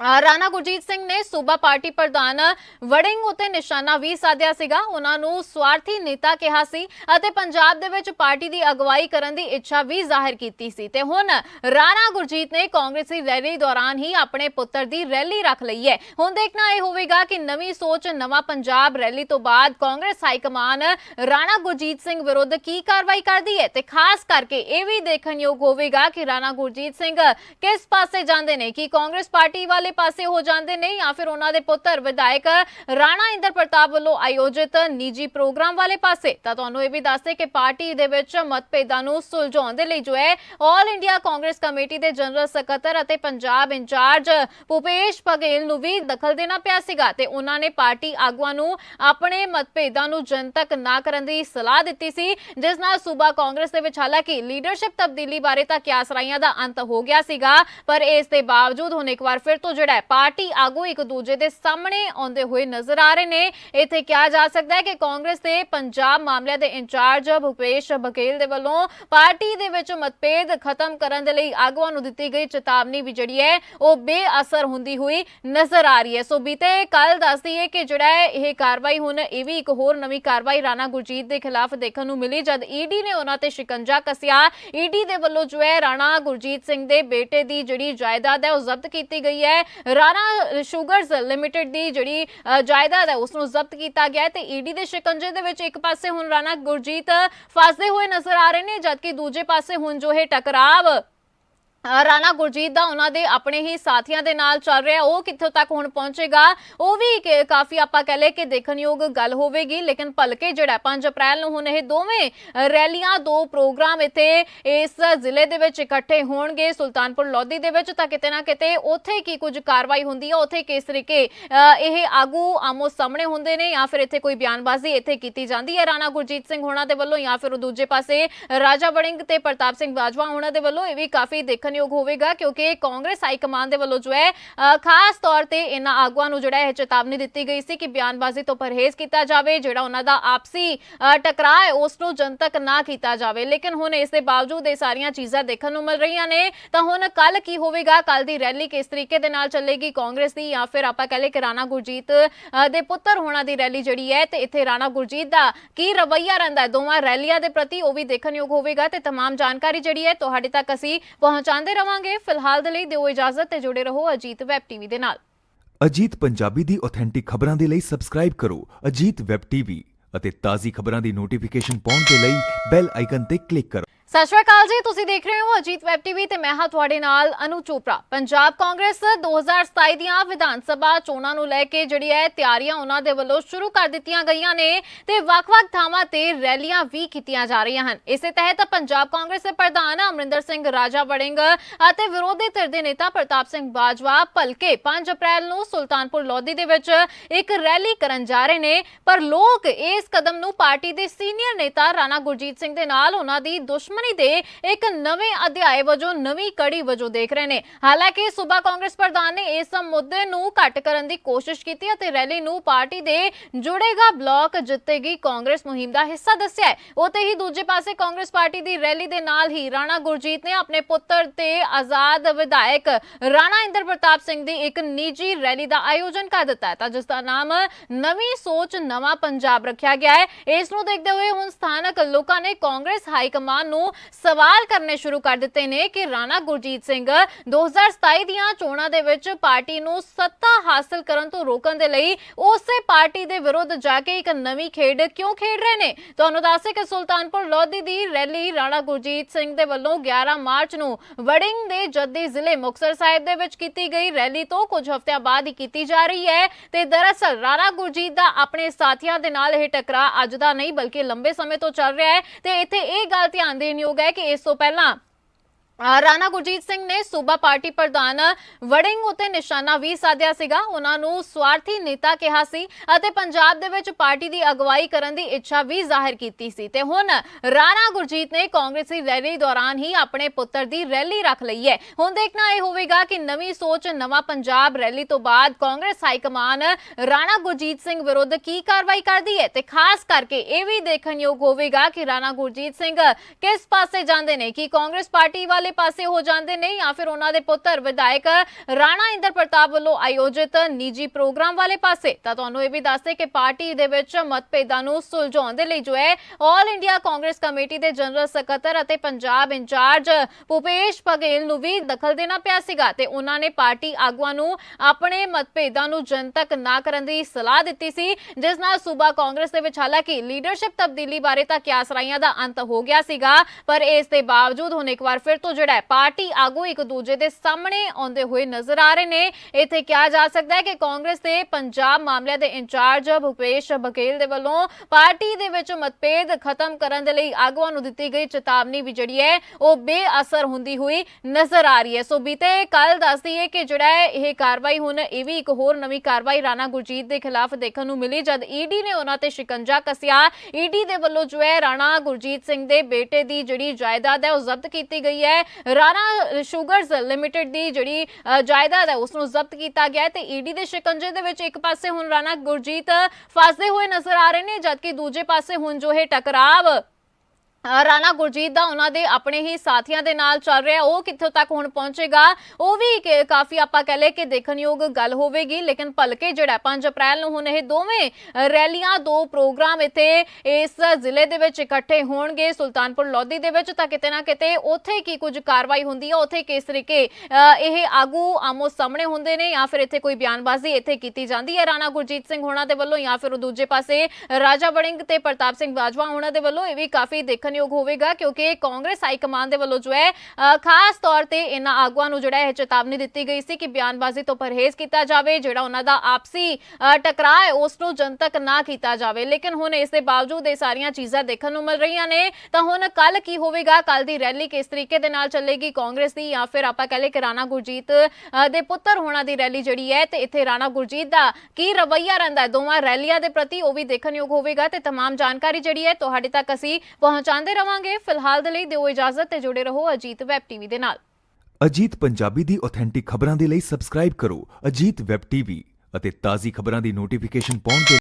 ਰਾਣਾ ਗੁਰਜੀਤ ਸਿੰਘ ਨੇ ਸੂਬਾ ਪਾਰਟੀ ਪ੍ਰਧਾਨ ਵੜਿੰਗ ਉਤੇ ਨਿਸ਼ਾਨਾ ਵੀ ਸਾਧਿਆ ਸੀਗਾ। ਉਹਨਾਂ ਨੂੰ ਸਵਾਰਥੀ ਨੇਤਾ ਕਿਹਾ ਸੀ ਅਤੇ ਪੰਜਾਬ ਦੇ ਵਿੱਚ ਪਾਰਟੀ ਦੀ ਅਗਵਾਈ ਕਰਨ ਦੀ ਇੱਛਾ ਵੀ ਜ਼ਾਹਿਰ ਕੀਤੀ ਸੀ। ਤੇ ਹੁਣ ਰਾਣਾ ਗੁਰਜੀਤ ਨੇ ਕਾਂਗਰਸੀ ਰੈਲੀ ਦੌਰਾਨ ਹੀ ਆਪਣੇ ਪੁੱਤਰ ਦੀ ਰੈਲੀ ਰੱਖ ਲਈ ਹੈ। ਹੁਣ ਦੇਖਣਾ ਇਹ ਹੋਵੇਗਾ ਕਿ ਨਵੀਂ ਸੋਚ, ਨਵਾਂ ਪੰਜਾਬ ਰੈਲੀ ਤੋਂ ਬਾਅਦ ਕਾਂਗਰਸ ਹਾਈ ਕਮਾਨ ਰਾਣਾ ਗੁਰਜੀਤ ਸਿੰਘ ਵਿਰੁੱਧ ਕੀ ਕਾਰਵਾਈ ਕਰਦੀ ਹੈ? ਤੇ ਖਾਸ ਕਰਕੇ ਇਹ ਵੀ ਦੇਖਣਯੋਗ ਹੋਵੇਗਾ ਕਿ ਰਾਣਾ ਗੁਰਜੀਤ ਸਿੰਘ ਕਿਸ ਪਾਸੇ ਜਾਂਦੇ ਨੇ, ਕਿ ਕਾਂਗਰਸ ਪਾਰਟੀ ਵੱਲ ਪਾਸੇ ਹੋ ਜਾਂਦੇ ਨੇ ਜਾਂ ਫਿਰ ਉਹਨਾਂ ਦੇ ਪੁੱਤਰ ਵਿਧਾਇਕ ਰਾਣਾ ਇੰਦਰ ਪ੍ਰਤਾਪ ਵੱਲੋਂ ਆਯੋਜਿਤ ਨਿੱਜੀ ਪ੍ਰੋਗਰਾਮ ਵਾਲੇ ਪਾਸੇ, ਤਾਂ ਤੁਹਾਨੂੰ ਇਹ ਵੀ ਦੱਸਦੇ ਕਿ ਪਾਰਟੀ ਦੇ ਵਿੱਚ ਮਤਭੇਦਾਂ ਨੂੰ ਸੁਲਝਾਉਣ ਦੇ ਲਈ ਜੋ ਹੈ ਆਲ ਇੰਡੀਆ ਕਾਂਗਰਸ ਕਮੇਟੀ ਦੇ ਜਨਰਲ ਸਕੱਤਰ ਅਤੇ ਪੰਜਾਬ ਇੰਚਾਰਜ ਭੁਪੇਸ਼ ਬਘੇਲ ਨੂੰ ਵੀ ਦਖਲ ਦੇਣਾ ਪਿਆ ਸੀਗਾ ਤੇ ਉਹਨਾਂ ਨੇ ਪਾਰਟੀ ਆਗੂਆਂ ਨੂੰ ਆਪਣੇ ਮਤਭੇਦਾਂ ਨੂੰ ਜਨਤਕ ਨਾ ਕਰਨ ਦੀ ਸਲਾਹ ਦਿੱਤੀ ਸੀ, ਜਿਸ ਨਾਲ ਸੂਬਾ ਕਾਂਗਰਸ ਦੇ ਵਿੱਚ ਹਾਲਾਂਕਿ ਲੀਡਰਸ਼ਿਪ ਤਬਦੀਲੀ ਬਾਰੇ ਤਾਂ ਕਿਆਸਰਾਈਆਂ ਦਾ ਅੰਤ ਹੋ ਗਿਆ ਸੀਗਾ, ਪਰ ਇਸ ਦੇ ਬਾਵਜੂਦ ਹੁਣ ਇੱਕ ਵਾਰ ਫਿਰ ਤੋਂ ਜਿਹੜਾ ਪਾਰਟੀ ਆਗੂ ਇੱਕ ਦੂਜੇ ਦੇ ਸਾਹਮਣੇ ਆਉਂਦੇ ਹੋਏ ਨਜ਼ਰ ਆ ਰਹੇ ਨੇ। ਇੱਥੇ ਕਿਹਾ ਜਾ ਸਕਦਾ ਹੈ ਕਿ ਕਾਂਗਰਸ ਦੇ ਪੰਜਾਬ ਮਾਮਲਿਆਂ ਦੇ ਇੰਚਾਰਜ ਭੁਪੇਸ਼ ਬਘੇਲ ਦੇ ਵੱਲੋਂ ਪਾਰਟੀ ਦੇ ਵਿੱਚ ਮਤਭੇਦ ਖਤਮ ਕਰਨ ਦੇ ਲਈ ਆਗੂਆਂ ਨੂੰ ਦਿੱਤੀ ਗਈ ਚੇਤਾਵਨੀ ਵੀ ਜਿਹੜੀ ਹੈ, ਉਹ ਬੇਅਸਰ ਹੁੰਦੀ ਹੋਈ ਨਜ਼ਰ ਆ ਰਹੀ ਹੈ। ਸੋ ਬੀਤੇ ਕੱਲ ਦੱਸਦੀ ਹੈ ਕਿ ਜਿਹੜਾ ਇਹ ਕਾਰਵਾਈ ਹੁਣ ਇਹ ਵੀ ਇੱਕ ਹੋਰ ਨਵੀਂ ਕਾਰਵਾਈ ਰਾਣਾ ਗੁਰਜੀਤ ਦੇ ਖਿਲਾਫ ਦੇਖਣ ਨੂੰ ਮਿਲੀ, ਜਦ ਈਡੀ ਨੇ ਉਹਨਾਂ ਤੇ ਸ਼ਿਕੰਜਾ ਕੱਸਿਆ। ਈਡੀ ਦੇ ਵੱਲੋਂ ਜੋ ਹੈ, ਰਾਣਾ ਗੁਰਜੀਤ ਸਿੰਘ ਦੇ ਬੇਟੇ ਦੀ ਜਿਹੜੀ ਜਾਇਦਾਦ ਹੈ, ਉਹ ਜ਼ਬਤ ਕੀਤੀ ਗਈ ਹੈ। ਰਾਣਾ ਸ਼ੂਗਰਜ਼ ਲਿਮਟਿਡ ਦੀ ਜਿਹੜੀ ਜਾਇਦਾਦ ਹੈ ਉਸ ਨੂੰ ਜ਼ਬਤ ਕੀਤਾ ਗਿਆ ਹੈ ਤੇ ਈਡੀ ਦੇ ਸ਼ਿਕੰਜੇ ਦੇ ਵਿੱਚ ਇੱਕ ਪਾਸੇ ਹੁਣ ਰਾਣਾ ਗੁਰਜੀਤ ਫਸਦੇ ਹੋਏ ਨਜ਼ਰ ਆ ਰਹੇ ਨੇ, ਜਦਕਿ ਦੂਜੇ ਪਾਸੇ ਹੁਣ ਜੋ ਇਹ ਟਕਰਾਵ ਰਾਣਾ ਗੁਰਜੀਤ ਦਾ ਉਹਨਾਂ ਦੇ ਆਪਣੇ ਹੀ ਸਾਥੀਆਂ ਦੇ ਨਾਲ ਚੱਲ ਰਿਹਾ। ਉਹ ਕਿੱਥੋਂ ਤੱਕ ਹੁਣ ਪਹੁੰਚੇਗਾ? ਉਹ ਵੀ ਕਾਫੀ ਆਪਾਂ ਕਹ ਲਏ ਕਿ ਦੇਖਣਯੋਗ ਗੱਲ ਹੋਵੇਗੀ, ਲੇਕਿਨ ਭਲਕੇ ਜਿਹੜਾ 5 ਅਪ੍ਰੈਲ ਨੂੰ ਹੁਣ ਇਹ ਦੋਵੇਂ ਰੈਲੀਆਂ, ਦੋ ਪ੍ਰੋਗਰਾਮ ਇੱਥੇ ਇਸ ਜ਼ਿਲ੍ਹੇ ਦੇ ਵਿੱਚ ਇਕੱਠੇ ਹੋਣਗੇ, ਸੁਲਤਾਨਪੁਰ ਲੋਧੀ ਦੇ ਵਿੱਚ, ਤਾਂ ਕਿਤੇ ਨਾ ਕਿਤੇ ਉੱਥੇ ਕੀ ਕੁਝ ਕਾਰਵਾਈ ਹੁੰਦੀ ਹੈ ਉੱਥੇ ਕਿਸ ਤਰੀਕੇ ਇਹ ਆਗੂ ਆਮੋ ਸਾਹਮਣੇ ਹੁੰਦੇ ਨੇ ਜਾਂ ਫਿਰ ਇੱਥੇ ਕੋਈ ਬਿਆਨਬਾਜ਼ੀ ਇੱਥੇ ਕੀਤੀ ਜਾਂਦੀ ਹੈ ਰਾਣਾ ਗੁਰਜੀਤ ਸਿੰਘ ਹੋਣਾ ਦੇ ਵੱਲੋਂ ਜਾਂ ਫਿਰ ਉਹ ਦੂਜੇ ਪਾਸੇ ਰਾਜਾ ਵੜਿੰਗ ਤੇ ਪ੍ਰਤਾਪ ਸਿੰਘ ਬਾਜਵਾ ਹੋਣਾ ਦੇ ਵੱਲੋਂ, ਇਹ ਵੀ ਕਾਫੀ ਦੇਖਣ ਦੇਖਣਯੋਗ ਹੋਵੇਗਾ ਕਿਉਂਕਿ ਕਾਂਗਰਸ ਹਾਈ ਕਮਾਨ ਦੇ ਵੱਲੋਂ ਜੋ ਹੈ ਅ, ਖਾਸ ਤੌਰ ਤੇ ਇਹਨਾਂ ਆਗੂਆਂ ਨੂੰ ਜਿਹੜਾ ਇਹ ਚੇਤਾਵਨੀ ਦਿੱਤੀ ਗਈ ਸੀ ਕਿ ਬਿਆਨਬਾਜ਼ੀ ਤੋਂ ਪਰਹੇਜ਼ ਕੀਤਾ ਜਾਵੇ ਜਿਹੜਾ ਉਹਨਾਂ ਦਾ ਆਪਸੀ ਅ, ਟਕਰਾਅ ਹੈ ਉਸ ਨੂੰ ਜਨਤਕ ਨਾ ਕੀਤਾ ਜਾਵੇ ਲੇਕਿਨ ਹੁਣ ਇਸ ਦੇ ਬਾਵਜੂਦ ਇਹ ਸਾਰੀਆਂ ਚੀਜ਼ਾਂ ਦੇਖਣ ਨੂੰ ਮਿਲ ਰਹੀਆਂ ਨੇ ਤਾਂ ਹੁਣ ਕੱਲ ਕੀ ਹੋਵੇਗਾ ਕੱਲ ਦੀ ਰੈਲੀ ਕਿਸ ਤਰੀਕੇ ਦੇ ਨਾਲ ਚੱਲੇਗੀ ਕਾਂਗਰਸ ਦੀ ਜਾਂ ਫਿਰ ਆਪਾਂ ਕਹ ਲਏ ਕਿ ਰਾਣਾ ਗੁਰਜੀਤ ਅ, ਦੇ ਪੁੱਤਰ ਹੋਣਾ ਦੀ ਰੈਲੀ ਜਿਹੜੀ ਹੈ ਤੇ ਇੱਥੇ ਰਾਣਾ ਗੁਰਜੀਤ ਦਾ ਕੀ ਰਵੱਈਆ ਰਹਿੰਦਾ ਹੈ ਦੋਵਾਂ ਰੈਲੀਆਂ ਦੇ ਪ੍ਰਤੀ ਉਹ ਵੀ ਦੇਖਣਯੋਗ ਹੋਵੇਗਾ ਤੇ तमाम ਜਾਣਕਾਰੀ ਜਿਹੜੀ ਹੈ ਤੁਹਾਡੇ ਤੱਕ ਅਸੀਂ ਪਹੁੰਚਾਉਂਦੇ ਰਵਾਂਗੇ। ਫਿਲਹਾਲ ਦੇ ਲਈ ਦਿਓ ਇਜਾਜ਼ਤ ਤੇ ਜੁੜੇ ਰਹੋ ਅਜੀਤ ਵੈਬ ਟੀਵੀ ਦੇ ਨਾਲ। ਅਜੀਤ ਪੰਜਾਬੀ ਦੀ ਆਥੈਂਟਿਕ ਖਬਰਾਂ ਦੇ ਲਈ ਸਬਸਕ੍ਰਾਈਬ ਕਰੋ ਅਜੀਤ ਵੈਬ ਟੀਵੀ ਅਤੇ ਤਾਜ਼ੀ ਖਬਰਾਂ ਦੀ ਨੋਟੀਫਿਕੇਸ਼ਨ ਪਾਉਣ ਦੇ ਲਈ ਬੈਲ ਆਈਕਨ ਤੇ ਕਲਿੱਕ ਕਰੋ। ਸਤਿ ਸ਼੍ਰੀ ਅਕਾਲ ਜੀ, ਤੁਸੀਂ ਦੇਖ ਰਹੇ ਹੋ ਅਜੀਤ ਵੈਬ ਟੀਵੀ ਤੇ ਮੈਂ ਹਾਂ ਤੁਹਾਡੇ ਨਾਲ ਅਨੂ ਚੋਪੜਾ। ਪੰਜਾਬ ਕਾਂਗਰਸ 2027 ਦੀਆਂ ਵਿਧਾਨ ਸਭਾ ਚੋਣਾਂ ਨੂੰ ਲੈ ਕੇ ਜਿਹੜੀ ਹੈ ਤਿਆਰੀਆਂ ਉਹਨਾਂ ਦੇ ਵੱਲੋਂ ਸ਼ੁਰੂ ਕਰ ਦਿੱਤੀਆਂ ਗਈਆਂ ਨੇ ਤੇ ਵੱਖ-ਵੱਖ ਥਾਵਾਂ ਤੇ ਰੈਲੀਆਂ ਵੀ ਕੀਤੀਆਂ ਜਾ ਰਹੀਆਂ ਹਨ। ਇਸੇ ਤਹਿਤ ਪੰਜਾਬ ਕਾਂਗਰਸ ਦੇ ਪ੍ਰਧਾਨ ਅਮਰਿੰਦਰ ਸਿੰਘ ਰਾਜਾ ਵੜਿੰਗ ਅਤੇ ਵਿਰੋਧੀ ਧਿਰ ਦੇ ਨੇਤਾ ਪ੍ਰਤਾਪ ਸਿੰਘ ਬਾਜਵਾ ਭਲਕੇ 5 ਅਪ੍ਰੈਲ ਨੂੰ ਸੁਲਤਾਨਪੁਰ ਲੋਧੀ ਦੇ ਵਿੱਚ ਇੱਕ ਰੈਲੀ ਕਰਨ ਜਾ ਰਹੇ ਨੇ, ਪਰ ਲੋਕ ਇਸ ਕਦਮ ਨੂੰ ਪਾਰਟੀ ਦੇ ਸੀਨੀਅਰ ਨੇਤਾ ਰਾਣਾ ਗੁਰਜੀਤ ਸਿੰਘ ਦੇ ਨਾਲ ਉਹਨਾਂ ਦੀ ਦੁਸ਼ਮਣ ਦੇ ਇੱਕ ਨਵੇਂ ਅਧਿਆਏ ਵਜੋਂ ਨਵੀਂ ਕੜੀ ਵਜੋਂ ਦੇਖ ਰਹੇ ਨੇ। ਹਾਲਾਂਕਿ ਸੂਬਾ ਕਾਂਗਰਸ ਪ੍ਰਧਾਨ ਨੇ ਇਸ ਮੁੱਦੇ ਨੂੰ ਘੱਟ ਕਰਨ ਦੀ ਕੋਸ਼ਿਸ਼ ਕੀਤੀ ਅਤੇ ਰੈਲੀ ਨੂੰ ਪਾਰਟੀ ਦੇ ਜੁੜੇਗਾ ਬਲਾਕ ਜਿੱਤੇਗੀ ਕਾਂਗਰਸ ਮੁਹਿੰਮ ਦਾ ਹਿੱਸਾ ਦੱਸਿਆ ਹੈ। ਉਤੇ ਹੀ ਦੂਜੇ ਪਾਸੇ ਕਾਂਗਰਸ ਪਾਰਟੀ ਦੀ ਰੈਲੀ ਦੇ ਨਾਲ ਹੀ ਰਾਣਾ ਗੁਰਜੀਤ ਨੇ ਆਪਣੇ ਪੁੱਤਰ ਤੇ ਆਜ਼ਾਦ ਵਿਧਾਇਕ ਰਾਣਾ ਇੰਦਰ ਪ੍ਰਤਾਪ ਸਿੰਘ ਦੀ ਇੱਕ ਨਿੱਜੀ ਰੈਲੀ ਦਾ ਆਯੋਜਨ ਕਰ ਦਿੱਤਾ ਹੈ ਤਾਂ ਜਿਸ ਦਾ ਨਾਮ ਨਵੀਂ ਸੋਚ, ਨਵਾਂ ਪੰਜਾਬ ਰੱਖਿਆ ਗਿਆ ਹੈ। ਇਸ ਨੂੰ ਦੇਖਦੇ ਹੋਏ ਹੁਣ ਸਥਾਨਕ ਲੋਕਾਂ ਨੇ ਕਾਂਗਰਸ ਹਾਈ ਕਮਾਨ ਨੂੰ ਸਵਾਲ ਕਰਨੇ ਸ਼ੁਰੂ ਕਰ ਦਿੱਤੇ ਨੇ ਕਿ ਰਾਣਾ ਗੁਰਜੀਤ ਸਿੰਘ 2027 ਦੀਆਂ ਚੋਣਾਂ ਦੇ ਵਿੱਚ ਪਾਰਟੀ ਨੂੰ ਸੱਤਾ ਹਾਸਲ ਕਰਨ ਤੋਂ ਰੋਕਣ ਦੇ ਲਈ ਉਸੇ ਪਾਰਟੀ ਦੇ ਵਿਰੁੱਧ ਜਾ ਕੇ ਇੱਕ ਨਵੀਂ ਖੇਡ ਕਿਉਂ ਖੇਡ ਰਹੇ ਨੇ? ਤੁਹਾਨੂੰ ਦੱਸੇ ਕਿ ਸੁਲਤਾਨਪੁਰ ਲੋਧੀ ਦੀ ਰੈਲੀ ਰਾਣਾ ਗੁਰਜੀਤ ਸਿੰਘ ਦੇ ਵੱਲੋਂ 11 ਮਾਰਚ ਨੂੰ ਵੜਿੰਗ ਦੇ ਜੱਦੀ ਜ਼ਿਲ੍ਹੇ ਮੁਕਤਸਰ ਸਾਹਿਬ ਦੇ ਵਿੱਚ ਕੀਤੀ ਗਈ। ਰੈਲੀ ਤੋਂ ਕੁਝ ਹਫ਼ਤਿਆਂ ਬਾਅਦ ਹੀ ਕੀਤੀ ਜਾ ਰਹੀ ਹੈ ਤੇ ਦਰਅਸਲ ਰਾਣਾ ਗੁਰਜੀਤ ਦਾ ਆਪਣੇ ਸਾਥੀਆਂ ਦੇ ਨਾਲ ਇਹ ਟਕਰਾ ਅੱਜ ਦਾ ਨਹੀਂ, ਬਲਕਿ ਲੰਬੇ ਸਮੇਂ ਤੋਂ ਚੱਲ ਰਿਹਾ ਹੈ ਤੇ ਇੱਥੇ ਇਹ ਗੱਲ ਧਿਆਨ ਦੇਣੀ ਯੋਗ ਹੈ ਕਿ ਇਸ ਤੋਂ ਪਹਿਲਾਂ ਰਾਣਾ ਗੁਰਜੀਤ ਸਿੰਘ ਨੇ ਸੂਬਾ ਪਾਰਟੀ ਪ੍ਰਧਾਨ ਵੜਿੰਗ ਉਤੇ ਨਿਸ਼ਾਨਾ ਵੀ ਸਾਧਿਆ ਸੀਗਾ। ਉਹਨਾਂ ਨੂੰ ਸਵਾਰਥੀ ਨੇਤਾ ਕਿਹਾ ਸੀ ਅਤੇ ਪੰਜਾਬ ਦੇ ਵਿੱਚ ਪਾਰਟੀ ਦੀ ਅਗਵਾਈ ਕਰਨ ਦੀ ਇੱਛਾ ਵੀ ਜ਼ਾਹਿਰ ਕੀਤੀ ਸੀ। ਤੇ ਹੁਣ ਰਾਣਾ ਗੁਰਜੀਤ ਨੇ ਕਾਂਗਰਸੀ ਰੈਲੀ ਦੌਰਾਨ ਹੀ ਆਪਣੇ ਪੁੱਤਰ ਦੀ ਰੈਲੀ ਰੱਖ ਲਈ ਹੈ। ਹੁਣ ਦੇਖਣਾ ਇਹ ਹੋਵੇਗਾ ਕਿ ਨਵੀਂ ਸੋਚ, ਨਵਾਂ ਪੰਜਾਬ ਰੈਲੀ ਤੋਂ ਬਾਅਦ ਕਾਂਗਰਸ ਹਾਈ ਕਮਾਨ ਰਾਣਾ ਗੁਰਜੀਤ ਸਿੰਘ ਵਿਰੁੱਧ ਕੀ ਕਾਰਵਾਈ ਕਰਦੀ ਹੈ? ਤੇ ਖਾਸ ਕਰਕੇ ਇਹ ਵੀ ਦੇਖਣਯੋਗ ਹੋਵੇਗਾ ਕਿ ਰਾਣਾ ਗੁਰਜੀਤ ਸਿੰਘ ਕਿਸ ਪਾਸੇ ਜਾਂਦੇ ਨੇ, ਕਿ ਕਾਂਗਰਸ ਪਾਰਟੀ ਵੱਲ ਵਾਲੇ ਪਾਸੇ ਹੋ ਜਾਂਦੇ ਨੇ ਜਾਂ ਫਿਰ ਉਹਨਾਂ ਦੇ ਪੁੱਤਰ ਵਿਧਾਇਕ ਰਾਣਾ ਇੰਦਰ ਪ੍ਰਤਾਪ ਵੱਲੋਂ ਆਯੋਜਿਤ ਨਿੱਜੀ ਪ੍ਰੋਗਰਾਮ ਵਾਲੇ ਪਾਸੇ। ਤਾਂ ਤੁਹਾਨੂੰ ਇਹ ਵੀ ਦੱਸਦੇ ਕਿ ਪਾਰਟੀ ਦੇ ਵਿੱਚ ਮਤਭੇਦਾਂ ਨੂੰ ਸੁਲਝਾਉਣ ਦੇ ਲਈ ਜੋ ਹੈ ਆਲ ਇੰਡੀਆ ਕਾਂਗਰਸ ਕਮੇਟੀ ਦੇ ਜਨਰਲ ਸਕੱਤਰ ਅਤੇ ਪੰਜਾਬ ਇੰਚਾਰਜ ਭੁਪੇਸ਼ ਬਘੇਲ ਨੂੰ ਵੀ ਦਖਲ ਦੇਣਾ ਪਿਆ ਸੀਗਾ ਤੇ ਉਹਨਾਂ ਨੇ ਪਾਰਟੀ ਆਗੂਆਂ ਨੂੰ ਆਪਣੇ ਮਤਭੇਦਾਂ ਨੂੰ ਜਨਤਕ ਨਾ ਕਰਨ ਦੀ ਸਲਾਹ ਦਿੱਤੀ ਸੀ, ਜਿਸ ਨਾਲ ਸੂਬਾ ਕਾਂਗਰਸ ਦੇ ਵਿੱਚ ਹਾਲਾਂਕਿ ਲੀਡਰਸ਼ਿਪ ਤਬਦੀਲੀ ਬਾਰੇ ਤਾਂ ਕਿਆਸਰਾਈਆਂ ਦਾ ਅੰਤ ਹੋ ਗਿਆ ਸੀਗਾ, ਪਰ ਇਸ ਦੇ ਬਾਵਜੂਦ ਹੁਣ ਇੱਕ ਵਾਰ ਫਿਰ ਤੋਂ ਜਿਹੜਾ ਹੈ, ਪਾਰਟੀ ਆਗੂ ਇੱਕ ਦੂਜੇ ਦੇ ਸਾਹਮਣੇ ਆਉਂਦੇ ਹੋਏ ਨਜ਼ਰ ਆ ਰਹੇ ਨੇ। ਇੱਥੇ ਕਿਹਾ ਜਾ ਸਕਦਾ ਹੈ ਕਿ ਕਾਂਗਰਸ ਦੇ ਪੰਜਾਬ ਮਾਮਲਿਆਂ ਦੇ ਇੰਚਾਰਜ ਭੁਪੇਸ਼ ਬਘੇਲ ਦੇ ਵੱਲੋਂ ਪਾਰਟੀ ਦੇ ਵਿੱਚ ਮਤਭੇਦ ਖਤਮ ਕਰਨ ਦੇ ਲਈ ਆਗੂਆਂ ਨੂੰ ਦਿੱਤੀ ਗਈ ਚੇਤਾਵਨੀ ਵੀ ਜਿਹੜੀ ਹੈ, ਉਹ ਬੇਅਸਰ ਹੁੰਦੀ ਹੋਈ ਨਜ਼ਰ ਆ ਰਹੀ ਹੈ। ਸੋ ਬੀਤੇ ਕੱਲ ਦੱਸਦੀ ਹੈ ਕਿ ਜਿਹੜਾ ਹੈ, ਇਹ ਕਾਰਵਾਈ ਹੁਣ ਇਹ ਵੀ ਇੱਕ ਹੋਰ ਨਵੀਂ ਕਾਰਵਾਈ ਰਾਣਾ ਗੁਰਜੀਤ ਦੇ ਖਿਲਾਫ ਦੇਖਣ ਨੂੰ ਮਿਲੀ, ਜਦ ਈਡੀ ਨੇ ਉਹਨਾਂ ਤੇ ਸ਼ਿਕੰਜਾ ਕੱਸਿਆ। ਈਡੀ ਦੇ ਵੱਲੋਂ ਜੋ ਹੈ, ਰਾਣਾ ਗੁਰਜੀਤ ਸਿੰਘ ਦੇ ਬੇਟੇ ਦੀ ਜਿਹੜੀ ਜਾਇਦਾਦ ਹੈ, ਉਹ ਜ਼ਬਤ ਕੀਤੀ ਗਈ ਹੈ। ਰਾਣਾ ਸ਼ੂਗਰਜ਼ ਲਿਮਟਿਡ ਦੀ ਜਿਹੜੀ ਜਾਇਦਾਦ ਹੈ ਉਸ ਨੂੰ ਜ਼ਬਤ ਕੀਤਾ ਗਿਆ ਹੈ ਤੇ ਈਡੀ ਦੇ ਸ਼ਿਕੰਜੇ ਦੇ ਵਿੱਚ ਇੱਕ ਪਾਸੇ ਹੁਣ ਰਾਣਾ ਗੁਰਜੀਤ ਫਸਦੇ ਹੋਏ ਨਜ਼ਰ ਆ ਰਹੇ ਨੇ, ਜਦਕਿ ਦੂਜੇ ਪਾਸੇ ਹੁਣ ਜੋ ਇਹ ਟਕਰਾਵ ਰਾਣਾ ਗੁਰਜੀਤ ਦਾ ਉਹਨਾਂ ਦੇ ਆਪਣੇ ਹੀ ਸਾਥੀਆਂ ਦੇ ਨਾਲ ਚੱਲ ਰਿਹਾ। ਉਹ ਕਿੱਥੋਂ ਤੱਕ ਹੁਣ ਪਹੁੰਚੇਗਾ? ਉਹ ਵੀ ਕਾਫੀ ਆਪਾਂ ਕਹ ਲਏ ਕਿ ਦੇਖਣਯੋਗ ਗੱਲ ਹੋਵੇਗੀ ਲੇਕਿਨ ਭਲਕੇ ਜਿਹੜਾ 5 ਅਪ੍ਰੈਲ ਨੂੰ ਹੁਣ ਇਹ ਦੋਵੇਂ ਰੈਲੀਆਂ ਦੋ ਪ੍ਰੋਗਰਾਮ ਇੱਥੇ ਇਸ ਜ਼ਿਲ੍ਹੇ ਦੇ ਵਿੱਚ ਇਕੱਠੇ ਹੋਣਗੇ ਸੁਲਤਾਨਪੁਰ ਲੋਧੀ ਦੇ ਵਿੱਚ ਤਾਂ ਕਿਤੇ ਨਾ ਕਿਤੇ ਉੱਥੇ ਕੀ ਕੁਝ ਕਾਰਵਾਈ ਹੁੰਦੀ ਹੈ ਉੱਥੇ ਕਿਸ ਤਰੀਕੇ ਅ, ਇਹ ਆਗੂ ਆਮੋ ਸਾਹਮਣੇ ਹੁੰਦੇ ਨੇ ਜਾਂ ਫਿਰ ਇੱਥੇ ਕੋਈ ਬਿਆਨਬਾਜ਼ੀ ਇੱਥੇ ਕੀਤੀ ਜਾਂਦੀ ਹੈ ਰਾਣਾ ਗੁਰਜੀਤ ਸਿੰਘ ਹੋਣਾ ਦੇ ਵੱਲੋਂ ਜਾਂ ਫਿਰ ਉਹ ਦੂਜੇ ਪਾਸੇ ਰਾਜਾ ਵੜਿੰਗ ਤੇ ਪ੍ਰਤਾਪ ਸਿੰਘ ਬਾਜਵਾ ਹੋਣਾ ਦੇ ਵੱਲੋਂ ਇਹ ਵੀ ਕਾਫੀ ਦੇਖਣ ਦੇਖਣਯੋਗ ਹੋਵੇਗਾ ਕਿਉਂਕਿ ਕਾਂਗਰਸ ਹਾਈ ਕਮਾਂਡ ਦੇ ਵੱਲੋਂ ਜੋ ਹੈ ਅ, ਖਾਸ ਤੌਰ ਤੇ ਇਹਨਾਂ ਆਗੂਆਂ ਨੂੰ ਜਿਹੜਾ ਇਹ ਚੇਤਾਵਨੀ ਦਿੱਤੀ ਗਈ ਸੀ ਕਿ ਬਿਆਨਬਾਜ਼ੀ ਤੋਂ ਪਰਹੇਜ਼ ਕੀਤਾ ਜਾਵੇ ਜਿਹੜਾ ਉਹਨਾਂ ਦਾ ਆਪਸੀ ਅ, ਟਕਰਾਅ ਹੈ ਉਸ ਨੂੰ ਜਨਤਕ ਨਾ ਕੀਤਾ ਜਾਵੇ ਲੇਕਿਨ ਹੁਣ ਇਸ ਦੇ ਬਾਵਜੂਦ ਇਹ ਸਾਰੀਆਂ ਚੀਜ਼ਾਂ ਦੇਖਣ ਨੂੰ ਮਿਲ ਰਹੀਆਂ ਨੇ ਤਾਂ ਹੁਣ ਕੱਲ ਕੀ ਹੋਵੇਗਾ ਕੱਲ ਦੀ ਰੈਲੀ ਕਿਸ ਤਰੀਕੇ ਦੇ ਨਾਲ ਚੱਲੇਗੀ ਕਾਂਗਰਸ ਦੀ ਜਾਂ ਫਿਰ ਆਪਾਂ ਕਹ ਲਏ ਕਿ ਰਾਣਾ ਗੁਰਜੀਤ ਅ, ਦੇ ਪੁੱਤਰ ਹੋਣਾ ਦੀ ਰੈਲੀ ਜਿਹੜੀ ਹੈ ਤੇ ਇੱਥੇ ਰਾਣਾ ਗੁਰਜੀਤ ਦਾ ਕੀ ਰਵੱਈਆ ਰਹਿੰਦਾ ਹੈ ਦੋਵਾਂ ਰੈਲੀਆਂ ਦੇ ਪ੍ਰਤੀ ਉਹ ਵੀ ਦੇਖਣਯੋਗ ਹੋਵੇਗਾ ਤੇ तमाम ਜਾਣਕਾਰੀ ਜਿਹੜੀ ਹੈ ਤੁਹਾਡੇ ਤੱਕ ਅਸੀਂ ਪਹੁੰਚਾਉਂਦੇ ਰਵਾਂਗੇ। ਫਿਲਹਾਲ ਦੇ ਲਈ ਦਿਓ ਇਜਾਜ਼ਤ ਤੇ ਜੁੜੇ ਰਹੋ ਅਜੀਤ ਵੈਬ ਟੀਵੀ ਦੇ ਨਾਲ। ਅਜੀਤ ਪੰਜਾਬੀ ਦੀ ਆਥੈਂਟਿਕ ਖਬਰਾਂ ਦੇ ਲਈ ਸਬਸਕ੍ਰਾਈਬ ਕਰੋ ਅਜੀਤ ਵੈਬ ਟੀਵੀ ਅਤੇ ਤਾਜ਼ੀ ਖਬਰਾਂ ਦੀ ਨੋਟੀਫਿਕੇਸ਼ਨ ਪਾਉਣ ਦੇ